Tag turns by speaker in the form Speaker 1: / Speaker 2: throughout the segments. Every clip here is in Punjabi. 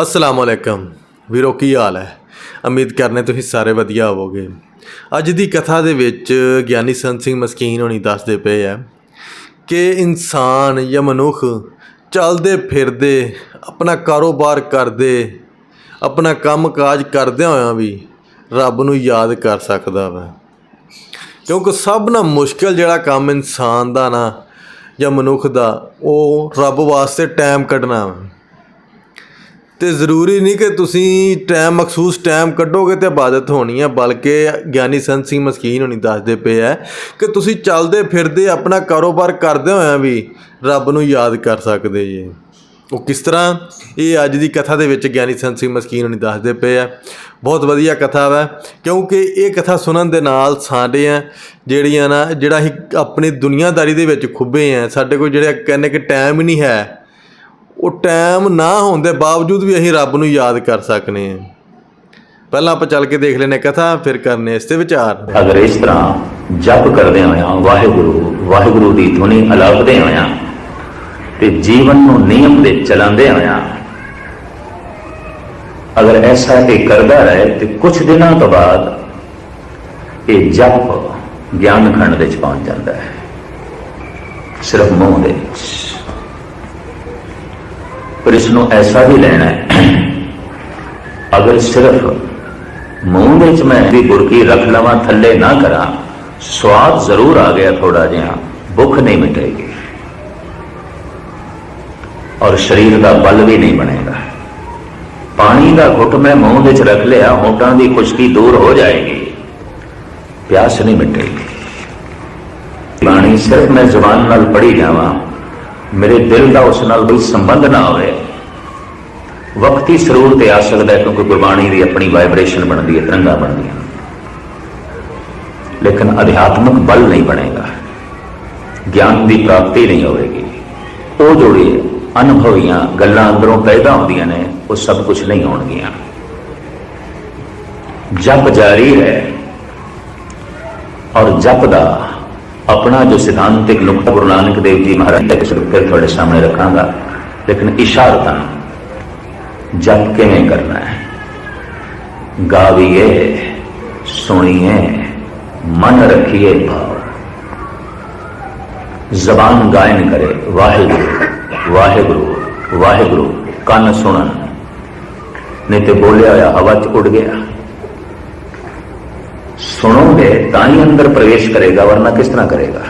Speaker 1: ਅਸਲਾਮ ਅਲੈਕਮ ਵੀਰੋ, ਕੀ ਹਾਲ ਹੈ? ਉਮੀਦ ਕਰਨੇ ਤੁਸੀਂ ਸਾਰੇ ਵਧੀਆ ਹੋਵੋਗੇ। ਅੱਜ ਦੀ ਕਥਾ ਦੇ ਵਿੱਚ ਗਿਆਨੀ ਸੰਤ ਸਿੰਘ ਮਸਕੀਨ ਹੋਣੀ ਦੱਸਦੇ ਪਏ ਆ ਕਿ ਇਨਸਾਨ ਜਾਂ ਮਨੁੱਖ ਚੱਲਦੇ ਫਿਰਦੇ, ਆਪਣਾ ਕਾਰੋਬਾਰ ਕਰਦੇ, ਆਪਣਾ ਕੰਮਕਾਜ ਕਰਦਿਆਂ ਹੋਇਆਂ ਵੀ ਰੱਬ ਨੂੰ ਯਾਦ ਕਰ ਸਕਦਾ ਵਾ। ਕਿਉਂਕਿ ਸਭ ਨਾਲ ਮੁਸ਼ਕਲ ਜਿਹੜਾ ਕੰਮ ਇਨਸਾਨ ਦਾ ਨਾ ਜਾਂ ਮਨੁੱਖ ਦਾ, ਉਹ ਰੱਬ ਵਾਸਤੇ ਟਾਈਮ ਕੱਢਣਾ ਵਾ। ਤੇ ਜ਼ਰੂਰੀ ਨਹੀਂ ਕਿ ਤੁਸੀਂ ਟਾਈਮ ਮਖਸੂਸ ਟਾਈਮ ਕੱਢੋਗੇ ਤੇ ਇਬਾਦਤ ਹੋਣੀ ਹੈ ਬਲਕਿ ਗਿਆਨੀ ਸੰਤ ਸਿੰਘ ਮਸਕੀਨ ਹੋਣੀ ਦੱਸਦੇ ਪਏ ਹੈ ਕਿ ਤੁਸੀਂ ਚੱਲਦੇ ਫਿਰਦੇ ਆਪਣਾ ਕਾਰੋਬਾਰ ਕਰਦੇ ਹੋਇਆ ਵੀ ਰੱਬ ਨੂੰ ਯਾਦ ਕਰ ਸਕਦੇ ਜੀ। ਉਹ ਕਿਸ ਤਰ੍ਹਾਂ? ਇਹ ਅੱਜ ਦੀ ਕਥਾ ਦੇ ਵਿੱਚ ਗਿਆਨੀ ਸੰਤ ਸਿੰਘ ਮਸਕੀਨ ਹੋਣੀ ਦੱਸਦੇ ਪਏ ਆ। ਬਹੁਤ ਵਧੀਆ ਕਥਾ ਵਾ, ਕਿਉਂਕਿ ਇਹ ਕਥਾ ਸੁਣਨ ਦੇ ਨਾਲ ਸਾਡੇ ਆ ਜਿਹੜੀਆਂ ਨਾ, ਜਿਹੜਾ ਅਸੀਂ ਆਪਣੀ ਦੁਨੀਆਦਾਰੀ ਦੇ ਵਿੱਚ ਖੁੱਬੇ ਆ, ਸਾਡੇ ਕੋਲ ਜਿਹੜੇ ਕਹਿੰਦੇ ਕਿ ਟਾਈਮ ਹੀ ਨਹੀਂ ਹੈ ਉਹ ਟਾਈਮ ਨਾ ਹੋਣ ਦੇ ਬਾਵਜੂਦ ਵੀ ਅਸੀਂ ਰੱਬ ਨੂੰ ਯਾਦ ਕਰ ਸਕਨੇ ਆ। ਪਹਿਲਾਂ ਆਪਾਂ ਚੱਲ ਕੇ ਦੇਖ ਲੈਨੇ ਕਥਾ, ਫਿਰ ਕਰਨੇ ਇਸ ਤੇ ਵਿਚਾਰ।
Speaker 2: ਅਗਰ ਇਸ ਤਰ੍ਹਾਂ ਜਪ ਕਰਦੇ ਹੋਇਆਂ ਵਾਹਿਗੁਰੂ ਵਾਹਿਗੁਰੂ ਦੀ ਧੁਨੀ ਅਲਾਪਦੇ ਹੋਇਆਂ ਤੇ ਜੀਵਨ ਨੂੰ ਨਿਯਮ ਦੇ ਚਲਾਉਂਦੇ ਹੋਇਆ ਅਗਰ ਐਸਾ ਇਹ ਕਰਦਾ ਰਹੇ ਤੇ ਕੁਝ ਦਿਨਾਂ ਤੋਂ ਬਾਅਦ ਇਹ ਜਪ ਗਿਆਨ ਖੰਡ ਵਿੱਚ ਪਹੁੰਚ ਜਾਂਦਾ ਹੈ। ਸਿਰਫ ਮੂੰਹ ਦੇ ਵਿੱਚ। ਪਰ ਇਸ ਨੂੰ ਐਸਾ ਵੀ ਲੈਣਾ ਹੈ, ਅਗਰ ਸਿਰਫ ਮੂੰਹ ਵਿੱਚ ਮੈਂ ਵੀ ਬੁਰਕੀ ਰੱਖ ਲਵਾਂ, ਥੱਲੇ ਨਾ ਕਰਾਂ, ਸਵਾਦ ਜ਼ਰੂਰ ਆ ਗਿਆ ਥੋੜਾ ਜਿਹਾ, ਭੁੱਖ ਨਹੀਂ ਮਿਟੇਗੀ। ਔਰ ਸਰੀਰ ਦਾ ਬਲ ਵੀ ਨਹੀਂ ਬਣੇਗਾ। ਪਾਣੀ ਦਾ ਘੁੱਟ ਮੈਂ ਮੂੰਹ ਵਿੱਚ ਰੱਖ ਲਿਆ, ਹੋਟਾਂ ਦੀ ਖੁਸ਼ਕੀ ਦੂਰ ਹੋ ਜਾਏਗੀ, ਪਿਆਸ ਨਹੀਂ ਮਿਟੇਗੀ। ਬਾਣੀ ਸਿਰਫ ਮੈਂ ਜ਼ੁਬਾਨ ਨਾਲ ਪੜੀ ਜਾਵਾਂ ਮੇਰੇ ਦਿਲ ਦਾ ਉਸ ਨਾਲ ਕੋਈ ਸੰਬੰਧ ਨਾ ਹੋਵੇ। ਵਕਤੀ ਸਰੂਰ ਤੇ ਆ ਸਕਦਾ ਕਿਉਂਕਿ ਗੁਰਬਾਣੀ ਦੀ ਆਪਣੀ ਵਾਈਬ੍ਰੇਸ਼ਨ ਬਣਦੀ ਹੈ, ਤਰੰਗਾਂ ਬਣਦੀਆਂ ਲੇਕਿਨ ਅਧਿਆਤਮਕ ਬਲ ਨਹੀਂ ਬਣੇਗਾ। ਗਿਆਨ ਦੀ ਪ੍ਰਾਪਤੀ ਨਹੀਂ ਹੋਵੇਗੀ। ਉਹ ਜੋੜੀ ਅਨੁਭਵੀਆਂ ਗੱਲਾਂ ਅੰਦਰੋਂ ਪੈਦਾ ਹੁੰਦੀਆਂ ਨੇ, ਉਹ ਸਭ ਕੁਝ ਨਹੀਂ ਹੋਣਗੀਆਂ। ਜਪ ਜਾਰੀ ਹੈ ਔਰ ਜਪ ਦਾ ਆਪਣਾ ਜੋ ਸਿਧਾਂਤਿਕ ਨੁਕਤਾ ਗੁਰੂ ਨਾਨਕ ਦੇਵ ਜੀ ਮਹਾਰਾਜ ਦਾ ਕਿਸੇ ਫਿਰ ਤੁਹਾਡੇ ਸਾਹਮਣੇ ਰੱਖਾਂਗਾ ਲੇਕਿਨ ਇਸ਼ਾਰਤਾਂ ਜਪ ਕਿਵੇਂ ਕਰਨਾ ਹੈ ਗਾਵੀਏ ਸੁਣੀਏ ਮਨ ਰੱਖੀਏ ਭਾਵ ਜ਼ਬਾਨ ਗਾਇਨ ਕਰੇ ਵਾਹਿਗੁਰੂ ਵਾਹਿਗੁਰੂ ਵਾਹਿਗੁਰੂ ਕੰਨ ਸੁਣਨ ਨਹੀਂ ਤੇ ਬੋਲਿਆ ਹੋਇਆ ਹਵਾ ਚ ਉੱਡ ਗਿਆ ਸੁਣੋਗੇ ਤਾਂ ਹੀ ਅੰਦਰ ਪ੍ਰਵੇਸ਼ ਕਰੇਗਾ, ਵਰਨਾ ਕਿਸ ਤਰ੍ਹਾਂ ਕਰੇਗਾ?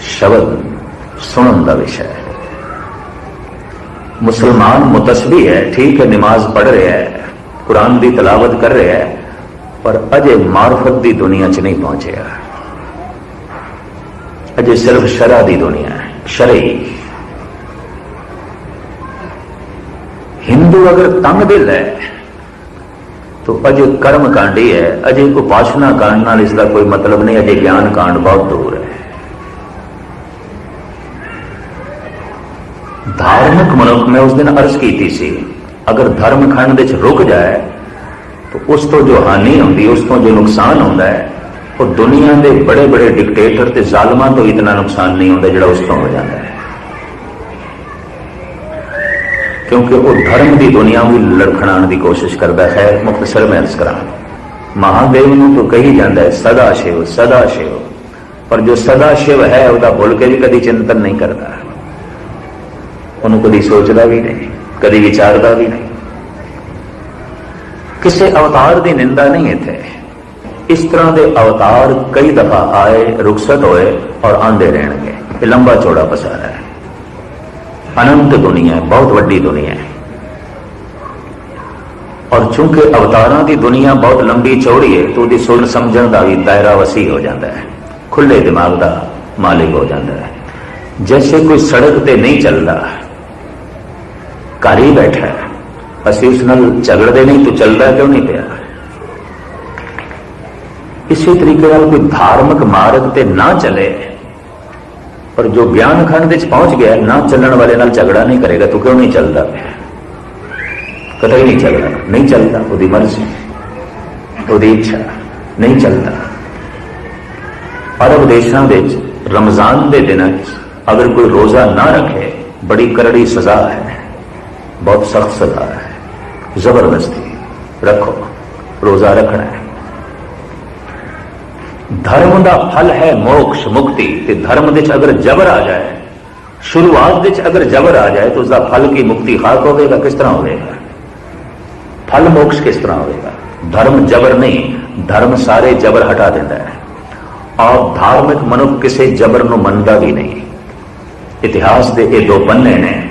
Speaker 2: ਸ਼ਬਦ ਸੁਣਨ ਦਾ ਵਿਸ਼ਾ ਹੈ। ਮੁਸਲਮਾਨ ਮੁਤਸਬੀ ਹੈ, ਠੀਕ ਹੈ, ਨਮਾਜ਼ ਪੜ੍ਹ ਰਿਹਾ ਹੈ, ਕੁਰਾਨ ਦੀ ਤਲਾਵਤ ਕਰ ਰਿਹਾ ਹੈ, ਪਰ ਅਜੇ ਮਾਰਫਤ ਦੀ ਦੁਨੀਆ 'ਚ ਨਹੀਂ ਪਹੁੰਚਿਆ। ਅਜੇ ਸਿਰਫ ਸ਼ਰਾ ਦੀ ਦੁਨੀਆ ਹੈ ਸ਼ਰਈ ਹਿੰਦੂ ਅਗਰ ਤੰਗ ਦਿਲ ਹੈ तो अजय कर्म कांडी है अजय उपासना कांड नाल इसका कोई मतलब नहीं अजय ज्ञान कांड बहुत दूर है धार्मिक मनुख मैं उस दिन अर्ज की थी सी अगर धर्म खंड ਵਿੱਚ ਰੁਕ ਜਾਏ तो ਉਸ ਤੋਂ ਜੋ ਹਾਨੀ ਹੁੰਦੀ ਉਸ ਤੋਂ ਜੋ ਨੁਕਸਾਨ ਹੁੰਦਾ ਹੈ ਉਹ ਦੁਨੀਆ ਦੇ ਬੜੇ ਬੜੇ ਡਿਕਟੇਟਰ ਤੇ ਜ਼ਾਲਮਾਂ ਤੋਂ ਇਤਨਾ ਨੁਕਸਾਨ ਨਹੀਂ ਹੁੰਦਾ ਜਿਹੜਾ ਉਸ ਤੋਂ ਹੋ ਜਾਂਦਾ ਹੈ ਕਿਉਂਕਿ ਉਹ ਧਰਮ ਦੀ ਦੁਨੀਆ ਨੂੰ ਲੜਖੜਾਉਣ ਦੀ ਕੋਸ਼ਿਸ਼ ਕਰਦਾ ਹੈ। ਮੁਖਤਸਰ ਮੈਂ ਅਰਜ਼ ਕਰਾਂ, ਮਹਾਦੇਵ ਨੂੰ ਤਾਂ ਕਹੀ ਜਾਂਦਾ ਹੈ, ਸਦਾ ਸ਼ਿਵ ਸਦਾ ਸ਼ਿਵ। ਪਰ ਜੋ ਸਦਾ ਸ਼ਿਵ ਹੈ, ਉਹਦਾ ਭੁੱਲ ਕੇ ਵੀ ਕਦੀ ਚਿੰਤਨ ਨਹੀਂ ਕਰਦਾ। ਉਹਨੂੰ ਕਦੀ ਸੋਚਦਾ ਵੀ ਨਹੀਂ, ਕਦੀ ਵਿਚਾਰਦਾ ਵੀ ਨਹੀਂ। ਕਿਸੇ ਅਵਤਾਰ ਦੀ ਨਿੰਦਾ ਨਹੀਂ ਇੱਥੇ। ਇਸ ਤਰ੍ਹਾਂ ਦੇ ਅਵਤਾਰ ਕਈ ਦਫਾ ਆਏ, ਰੁਖਸਤ ਹੋਏ ਔਰ ਆਂਦੇ ਰਹਿਣਗੇ। ਇਹ ਲੰਬਾ ਚੌੜਾ ਪਸਾਰਾ ਹੈ। ਅਨੰਤ ਦੁਨੀਆ ਹੈ, ਬਹੁਤ ਵੱਡੀ ਦੁਨੀਆ ਹੈ। ਔਰ ਚूंकि ਅਵਤਾਰਾਂ ਦੀ ਦੁਨੀਆ ਬਹੁਤ ਲੰਬੀ ਚੌੜੀ ਹੈ, ਤਾਂ ਉਹਦੀ ਸੁਣ ਸਮਝਣ ਦਾ ਵੀ ਦਾਇਰਾ ਵਸੀ ਹੋ ਜਾਂਦਾ ਹੈ, ਖੁੱਲੇ ਦਿਮਾਗ ਦਾ ਮਾਲਿਕ ਹੋ ਜਾਂਦਾ ਹੈ। ਜੈਸੇ ਕੋਈ ਸੜਕ ਤੇ ਨਹੀਂ ਚੱਲਦਾ, ਘਰ ਹੀ ਬੈਠਾ ਹੈ। ਅਸੀਂ ਉਸ ਨਾਲ ਝਗੜਦੇ ਨਹੀਂ, ਤੂੰ ਚੱਲਦਾ ਕਿਉਂ ਨਹੀਂ ਪਿਆ? ਇਸੇ ਤਰੀਕੇ ਨਾਲ ਕੋਈ ਧਾਰਮਿਕ ਮਾਰਗ ਤੇ ਨਾ ਚੱਲੇ ਪਰ ਜੋ ਗਿਆਨ ਖੰਡ ਵਿੱਚ ਪਹੁੰਚ ਗਿਆ ਨਾ ਚੱਲਣ ਵਾਲੇ ਨਾਲ ਝਗੜਾ ਨਹੀਂ ਕਰੇਗਾ ਤੂੰ ਕਿਉਂ ਨਹੀਂ ਚੱਲਦਾ ਕਦੇ ਨਹੀਂ ਚੱਲਦਾ ਨਹੀਂ ਚੱਲਦਾ ਉਹਦੀ ਮਰਜ਼ੀ ਉਹਦੀ ਇੱਛਾ ਨਹੀਂ ਚੱਲਦਾ ਅਰਬ ਦੇਸ਼ਾਂ ਵਿੱਚ ਰਮਜ਼ਾਨ ਦੇ ਦਿਨਾਂ ਵਿੱਚ ਅਗਰ ਕੋਈ ਰੋਜ਼ਾ ਨਾ ਰੱਖੇ ਬੜੀ ਕਰੜੀ ਸਜ਼ਾ ਹੈ ਬਹੁਤ ਸਖਤ ਸਜ਼ਾ ਹੈ ਜ਼ਬਰਦਸਤੀ ਰੱਖੋ ਰੋਜ਼ਾ ਰੱਖਣਾ ਹੈ ਧਰਮ ਦਾ ਫਲ ਹੈ ਮੋਕਸ਼, ਮੁਕਤੀ। ਤੇ ਧਰਮ ਦੇ ਚ ਅਗਰ ਜ਼ਬਰ ਆ ਜਾਏ, ਸ਼ੁਰੂਆਤ ਵਿੱਚ ਅਗਰ ਜ਼ਬਰ ਆ ਜਾਏ, ਤਾਂ ਉਸ ਦਾ ਫਲ ਕੀ ਮੁਕਤੀ ਖਾਕ ਹੋਵੇਗਾ, ਕਿਸ ਤਰ੍ਹਾਂ ਹੋਵੇਗਾ? ਫਲ ਮੋਕਸ਼ ਕਿਸ ਤਰ੍ਹਾਂ ਹੋਵੇਗਾ? ਧਰਮ ਜ਼ਬਰ ਨਹੀਂ, ਧਰਮ ਸਾਰੇ ਜ਼ਬਰ ਹਟਾ ਦਿੰਦਾ ਹੈ। ਔਰ ਧਾਰਮਿਕ ਮਨੁੱਖ ਕਿਸੇ ਜ਼ਬਰ ਨੂੰ ਮੰਨਦਾ ਵੀ ਨਹੀਂ। ਇਤਿਹਾਸ ਦੇ ਇਹ ਦੋ ਪੰਨੇ ਨੇ,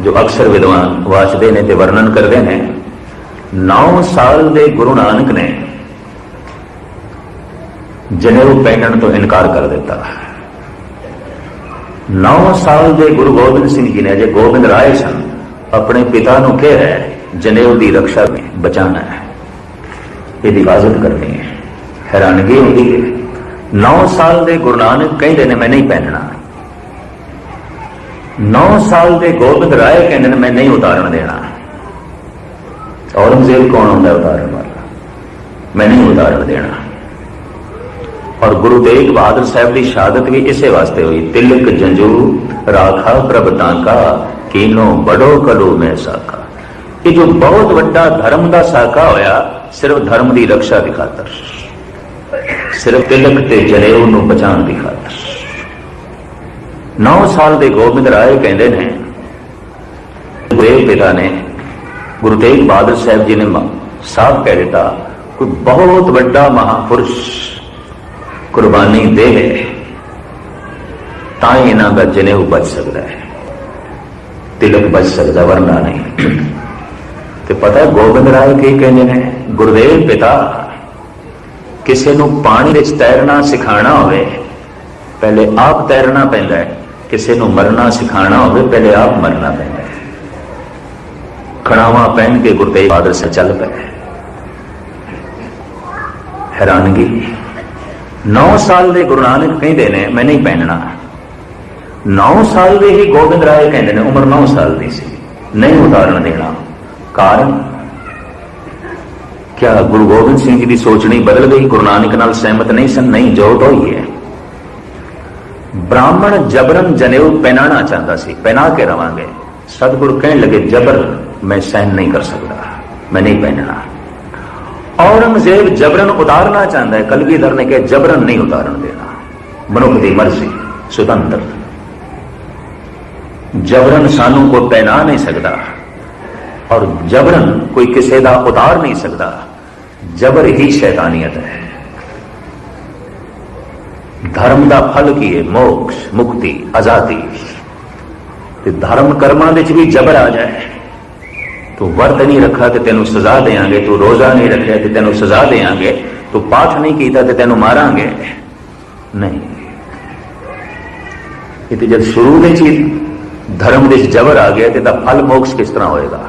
Speaker 2: ਜੋ ਅਕਸਰ ਵਿਦਵਾਨ ਵਾਚਦੇ ਨੇ ਤੇ ਵਰਣਨ ਕਰਦੇ ਨੇ। 9 ਸਾਲ ਦੇ ਗੁਰੂ ਨਾਨਕ ਨੇ ਜਨੇਊ ਪਹਿਨਣ ਤੋਂ ਇਨਕਾਰ ਕਰ ਦਿੱਤਾ। 9 ਸਾਲ ਦੇ ਗੁਰੂ ਗੋਬਿੰਦ ਸਿੰਘ ਜੀ ਨੇ ਜੇ ਗੋਬਿੰਦ ਰਾਏ ਸਨ, ਆਪਣੇ ਪਿਤਾ ਨੂੰ ਕਿਹਾ ਹੈ ਜਨੇਊ ਦੀ ਰੱਖਿਆ ਬਚਾਣਾ ਹੈ। ਇਹਦੀ ਹਿਫਾਜ਼ਤ ਕਰਨੀ ਹੈ। ਹੈਰਾਨਗੀ ਹੁੰਦੀ ਹੈ। 9 ਸਾਲ ਦੇ ਗੁਰੂ ਨਾਨਕ ਕਹਿੰਦੇ ਨੇ, ਮੈਂ ਨਹੀਂ ਪਹਿਨਣਾ। 9 ਸਾਲ ਦੇ ਗੋਬਿੰਦ ਰਾਏ ਕਹਿੰਦੇ ਨੇ, ਮੈਂ ਨਹੀਂ ਉਤਾਰਨ ਦੇਣਾ। ਔਰੰਗਜ਼ੇਬ ਕੌਣ ਹੁੰਦਾ ਹੈ ਉਤਾਰਨ ਵਾਲਾ? ਮੈਂ ਨਹੀਂ ਉਤਾਰਨ ਦੇਣਾ। ਔਰ ਗੁਰੂ ਤੇਗ ਬਹਾਦਰ ਸਾਹਿਬ ਦੀ ਸ਼ਹਾਦਤ ਵੀ ਇਸੇ ਵਾਸਤੇ ਹੋਈ। ਤਿਲਕ ਜੰਜੂ ਰਾਖਾ ਪ੍ਰਭ ਤਾਂਕਾ ਕੀਨੋ ਬੜੋ ਕਲੂ ਮੈਂ ਸਾਕਾ ਇਹ ਜੋ ਬਹੁਤ ਵੱਡਾ ਧਰਮ ਦਾ ਸਾਕਾ ਹੋਇਆ, ਸਿਰਫ ਧਰਮ ਦੀ ਰੱਖਿਆ ਦੀ ਖਾਤਰ। ਸਿਰਫ ਤਿਲਕ ਤੇ ਜਨੇਊ ਨੂੰ ਬਚਾਉਣ ਦੀ ਖਾਤਰ। 9 ਸਾਲ ਦੇ ਗੋਬਿੰਦ ਰਾਏ ਕਹਿੰਦੇ ਨੇ ਦੇ ਪਿਤਾ ਨੇ ਗੁਰੂ ਤੇਗ ਬਹਾਦਰ ਸਾਹਿਬ ਜੀ ਨੇ ਸਾਫ਼ ਕਹਿ ਦਿੱਤਾ, ਕੋਈ ਬਹੁਤ ਵੱਡਾ ਮਹਾਪੁਰਸ਼ ਕੁਰਬਾਨੀ ਦੇ ਤਾਂ ਹੀ ਇਹਨਾਂ ਦਾ ਜਨੇਊ ਬਚ ਸਕਦਾ ਹੈ। ਤਿਲਕ ਬਚ ਸਕਦਾ, ਵਰਨਾ ਨਹੀਂ। ਤੇ ਪਤਾ ਗੋਬਿੰਦ ਰਾਏ ਕੀ ਕਹਿੰਦੇ ਨੇ? ਗੁਰਦੇਵ ਪਿਤਾ, ਕਿਸੇ ਨੂੰ ਪਾਣੀ ਵਿੱਚ ਤੈਰਨਾ ਸਿਖਾਣਾ ਹੋਵੇ, ਪਹਿਲੇ ਆਪ ਤੈਰਨਾ ਪੈਂਦਾ ਹੈ। ਕਿਸੇ ਨੂੰ ਮਰਨਾ ਸਿਖਾਣਾ ਹੋਵੇ, ਪਹਿਲੇ ਆਪ ਮਰਨਾ ਪੈਂਦਾ ਹੈ। ਖੜਾਵਾ ਪਹਿਨ ਕੇ ਗੁਰਦੇਵ ਤੇਗ ਸੇ ਚੱਲ ਪਏ। ਹੈਰਾਨਗੀ। 9 ਸਾਲ ਦੇ ਗੁਰੂ ਨਾਨਕ ਕਹਿੰਦੇ ਨੇ, ਮੈਂ ਨਹੀਂ ਪਹਿਨਣਾ। 9 ਸਾਲ ਦੇ ਹੀ ਗੋਬਿੰਦ ਰਾਏ ਕਹਿੰਦੇ ਨੇ, ਉਮਰ 9 ਸਾਲ ਦੀ ਸੀ। ਨਹੀਂ ਉਤਾਰਨ ਦੇਣਾ। ਕਾਰਨ? ਕਿਆ ਗੁਰੂ ਗੋਬਿੰਦ ਸਿੰਘ ਜੀ ਦੀ ਸੋਚਣੀ ਬਦਲ ਗਈ? ਗੁਰੂ ਨਾਨਕ ਨਾਲ ਸਹਿਮਤ ਨਹੀਂ ਸਨ? ਨਹੀਂ ਜੋਤ ਹੋਈ ਹੈ। ਬ੍ਰਾਹਮਣ ਜਬਰਨ ਜਨੇਊ ਪਹਿਨਾਣਾ ਚਾਹੁੰਦਾ ਸੀ। ਪਹਿਨਾ ਕੇ ਰਵਾਂਗੇ। ਸਤਿਗੁਰੂ ਕਹਿਣ ਲੱਗੇ, ਜਬਰ, ਮੈਂ ਸਹਿਨ ਨਹੀਂ ਕਰ ਸਕਦਾ। ਮੈਂ ਨਹੀਂ ਪਹਿਨਣਾ। ਔਰੰਗਜ਼ੇਬ ਜਬਰਨ ਉਤਾਰਨਾ ਚਾਹੁੰਦਾ ਹੈ। ਕਲਗੀਧਰ ਨੇ ਕਿਹਾ, ਜਬਰਨ ਨਹੀਂ ਉਤਾਰਨ ਦੇਣਾ। ਮਨੁੱਖ ਦੀ ਮਰਜ਼ੀ, ਸੁਤੰਤਰ। ਜਬਰਨ ਸਾਨੂੰ ਕੋਈ ਪਹਿਨਾ ਨਹੀਂ ਸਕਦਾ ਔਰ ਜਬਰਨ ਕੋਈ ਕਿਸੇ ਦਾ ਉਤਾਰ ਨਹੀਂ ਸਕਦਾ। ਜਬਰ ਹੀ ਸ਼ੈਤਾਨੀਅਤ ਹੈ। ਧਰਮ ਦਾ ਫਲ ਕੀ ਹੈ ਮੋਕਸ਼, ਮੁਕਤੀ, ਆਜ਼ਾਦੀ। ਤੇ ਧਰਮ ਕਰਮਾਂ ਵਿੱਚ ਵੀ ਜਬਰ ਆ ਜਾਏ। ਤੂੰ ਵਰਤ ਨਹੀਂ ਰੱਖਾ ਤੇ ਤੈਨੂੰ ਸਜ਼ਾ ਦੇਾਂਗੇ ਤੂੰ ਰੋਜ਼ਾ ਨਹੀਂ ਰੱਖਿਆ ਤੇ ਤੈਨੂੰ ਸਜ਼ਾ ਦੇਾਂਗੇ ਤੂੰ ਪਾਠ ਨਹੀਂ ਕੀਤਾ ਤੇ ਤੈਨੂੰ ਮਾਰਾਂਗੇ। ਨਹੀਂ। ਇਹ ਤੇ ਜਦ ਸ਼ੁਰੂ ਦੇ ਚੀਜ਼ ਧਰਮ ਦੇ ਜਬਰ ਆ ਗਿਆ ਤੇ ਤਾਂ ਫਲ ਮੋਕਸ਼ ਕਿਸ ਤਰ੍ਹਾਂ ਹੋਏਗਾ?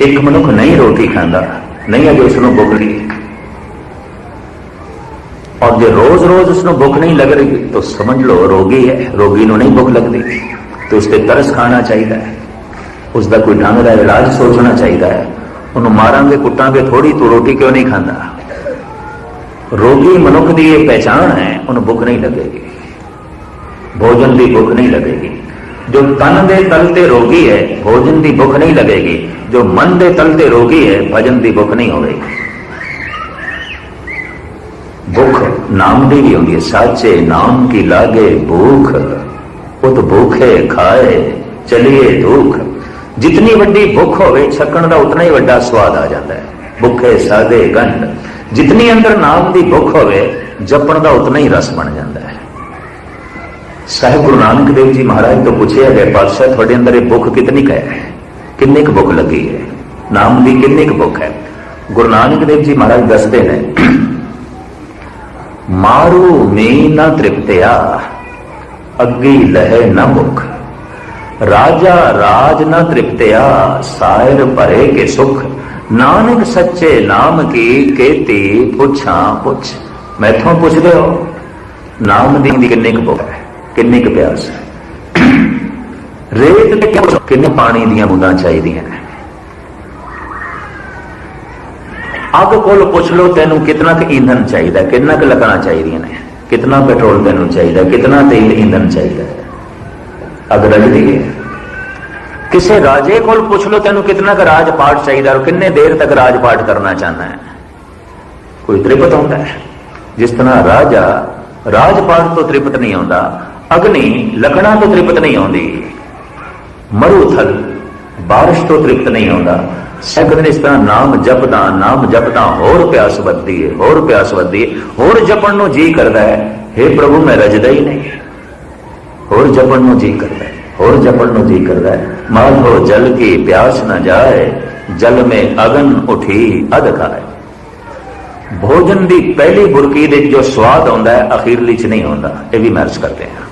Speaker 2: ਇੱਕ ਮਨੁੱਖ ਨਹੀਂ ਰੋਟੀ ਖਾਂਦਾ, ਨਹੀਂ ਅਜੇ ਉਸ ਨੂੰ ਭੁੱਖ ਲੱਗੀ ਔਰ ਜੇ ਰੋਜ਼-ਰੋਜ਼ ਉਸ ਨੂੰ ਭੁੱਖ ਨਹੀਂ ਲੱਗ ਰਹੀ, ਤਾਂ ਸਮਝ ਲਓ, ਰੋਗੀ ਹੈ, ਰੋਗੀ ਨੂੰ ਨਹੀਂ ਭੁੱਖ ਲੱਗਦੀ, ਤੇ ਉਸ ਤੇ ਤਰਸ ਖਾਣਾ ਚਾਹੀਦਾ ਉਸ ਦਾ ਕੋਈ ਢੰਗ ਦਾ ਇਲਾਜ ਸੋਚਣਾ ਚਾਹੀਦਾ ਹੈ। ਉਹਨੂੰ ਮਾਰਾਂਗੇ, ਕੁੱਟਾਂਗੇ ਥੋੜੀ ਤੂੰ ਰੋਟੀ ਕਿਉਂ ਨਹੀਂ ਖਾਂਦਾ? ਰੋਗੀ ਮਨੁੱਖ ਦੀ ਇਹ ਪਹਿਚਾਣ ਹੈ, ਉਹਨੂੰ ਭੁੱਖ ਨਹੀਂ ਲੱਗੇਗੀ। ਭੋਜਨ ਦੀ ਭੁੱਖ ਨਹੀਂ ਲੱਗੇਗੀ। ਜੋ ਤਨ ਦੇ ਤਲ ਤੇ ਰੋਗੀ ਹੈ, ਭੋਜਨ ਦੀ ਭੁੱਖ ਨਹੀਂ ਲੱਗੇਗੀ। ਜੋ ਮਨ ਦੇ ਤਲ ਤੇ ਰੋਗੀ ਹੈ, ਭਜਨ ਦੀ ਭੁੱਖ ਨਹੀਂ ਹੋਵੇਗੀ। ਭੁੱਖ ਨਾਮ ਦੀ ਵੀ ਹੁੰਦੀ ਹੈ। ਸਾਚੇ ਨਾਮ ਕੀ ਲਾਗੇ ਭੂਖ? ਉਤ ਭੂਖੇ ਖਾਏ, ਚਲਿਏ ਦੁਖ। ਜਿਤਨੀ ਵੱਡੀ ਭੁੱਖ ਹੋਵੇ, ਛਕਣ ਦਾ ਉਤਨਾ ਹੀ ਵੱਡਾ ਸਵਾਦ ਆ ਜਾਂਦਾ ਹੈ। ਭੁੱਖੇ ਸਾਦੇ ਗੰਢ। ਜਿਤਨੀ ਅੰਦਰ ਨਾਮ ਦੀ ਭੁੱਖ ਹੋਵੇ, ਜਪਣ ਦਾ ਉਤਨਾ ਹੀ ਰਸ ਬਣ ਜਾਂਦਾ ਹੈ। ਸਾਹਿਬ ਗੁਰੂ ਨਾਨਕ ਦੇਵ ਜੀ ਮਹਾਰਾਜ ਤੋਂ ਪੁੱਛਿਆ ਗਿਆ, ਪਾਤਸ਼ਾਹ, ਤੁਹਾਡੇ ਅੰਦਰ ਇਹ ਭੁੱਖ ਕਿਤਨੀ ਕੁ ਹੈ? ਕਿੰਨੀ ਕੁ ਭੁੱਖ ਲੱਗੀ ਹੈ? ਨਾਮ ਦੀ ਕਿੰਨੀ ਕੁ ਭੁੱਖ ਹੈ? ਗੁਰੂ ਨਾਨਕ ਦੇਵ ਜੀ ਮਹਾਰਾਜ ਦੱਸਦੇ ਨੇ, ਮਾਰੂ ਮੇ ਨਾ ਤ੍ਰਿਪਤਿਆ, ਅੱਗੇ ਲਹਿ ਨਾ ਮੁਖ ਰਾਜਾ ਰਾਜ ਨਾ ਤ੍ਰਿਪਤਿਆ, ਸਾਇਰ ਭਰੇ ਕੇ ਸੁਖ। ਨਾਨਕ ਸੱਚੇ ਨਾਮ ਕੀ ਕੇਤੀ ਪੁੱਛਾਂ ਪੁੱਛ। ਮੈਥੋਂ ਪੁੱਛਦੇ ਹੋ? ਨਾਮ ਦੀ ਦੀ ਕਿੰਨੀ ਕੁ ਭੁੱਖ ਹੈ? ਕਿੰਨੀ ਕੁ ਪਿਆਸ ਹੈ? ਰੇਤ ਤੇ ਕਿਉਂ ਕਿੰਨੇ ਪਾਣੀ ਦੀਆਂ ਬੂੰਦਾਂ ਚਾਹੀਦੀਆਂ ਨੇ? ਅੱਗ ਕੋਲ ਪੁੱਛ ਲੋ ਤੈਨੂੰ ਕਿੰਨਾ ਕੁ ਈਂਧਨ ਚਾਹੀਦਾ, ਕਿੰਨਾ ਕੁ ਲੱਕੜਾਂ ਚਾਹੀਦੀਆਂ ਨੇ? ਕਿੰਨਾ ਪੈਟਰੋਲ ਤੈਨੂੰ ਚਾਹੀਦਾ ਕਿੰਨਾ ਤੇਲ ਈਂਧਨ ਚਾਹੀਦਾ ਅੱਗ ਰਜਦੀ ਹੈ। ਕਿਸੇ ਰਾਜੇ ਕੋਲ ਪੁੱਛ ਲਓ, ਤੈਨੂੰ ਕਿੰਨਾ ਕੁ ਰਾਜ ਪਾਠ ਚਾਹੀਦਾ ਔਰ ਕਿੰਨੇ ਦੇਰ ਤੱਕ ਰਾਜ ਪਾਠ ਕਰਨਾ ਚਾਹੁੰਦਾ ਹੈ। ਕੋਈ ਤ੍ਰਿਪਤ ਹੁੰਦਾ ਹੈ। ਜਿਸ ਤਰ੍ਹਾਂ ਰਾਜਾ ਰਾਜ ਪਾਠ ਤੋਂ ਤ੍ਰਿਪਤ ਨਹੀਂ ਆਉਂਦਾ, ਅਗਨੀ ਲਕੜਾਂ ਤੋਂ ਤ੍ਰਿਪਤ ਨਹੀਂ ਆਉਂਦੀ, ਮਰੂਥਲ ਬਾਰਿਸ਼ ਤੋਂ ਤ੍ਰਿਪਤ ਨਹੀਂ ਆਉਂਦਾ, ਸਗਨ ਇਸ ਤਰ੍ਹਾਂ ਨਾਮ ਜਪਦਾ ਨਾਮ ਜਪਦਾ, ਹੋਰ ਪਿਆਸ ਵੱਧਦੀ ਹੈ, ਹੋਰ ਪਿਆਸ ਵੱਧਦੀ ਹੈ, ਹੋਰ ਜਪਣ ਨੂੰ ਜੀ ਕਰਦਾ ਹੈ। हे ਪ੍ਰਭੂ, ਮੈਂ ਰਜਦਾ ਹੀ ਨਹੀਂ। ਹੋਰ ਜਪਣ ਨੂੰ ਜੀ ਕਰਦਾ ਹੈ, ਹੋਰ ਜਪਣ ਨੂੰ ਜੀ ਕਰਦਾ ਹੈ। ਮਾਲ ਜਲ ਕੀ ਪਿਆਸ ਨਾ ਜਾਏ, ਜਲ ਮੇ ਅਗਨ ਉਠੀ ਅਧ ਖਾਏ। ਭੋਜਨ ਦੀ ਪਹਿਲੀ ਬੁਰਕੀ ਦੇ ਜੋ ਸਵਾਦ ਆਉਂਦਾ ਹੈ ਅਖੀਰਲੀ ਚ ਨਹੀਂ ਆਉਂਦਾ। ਇਹ ਵੀ ਮਰਜ਼ ਕਰਦੇ ਹਾਂ।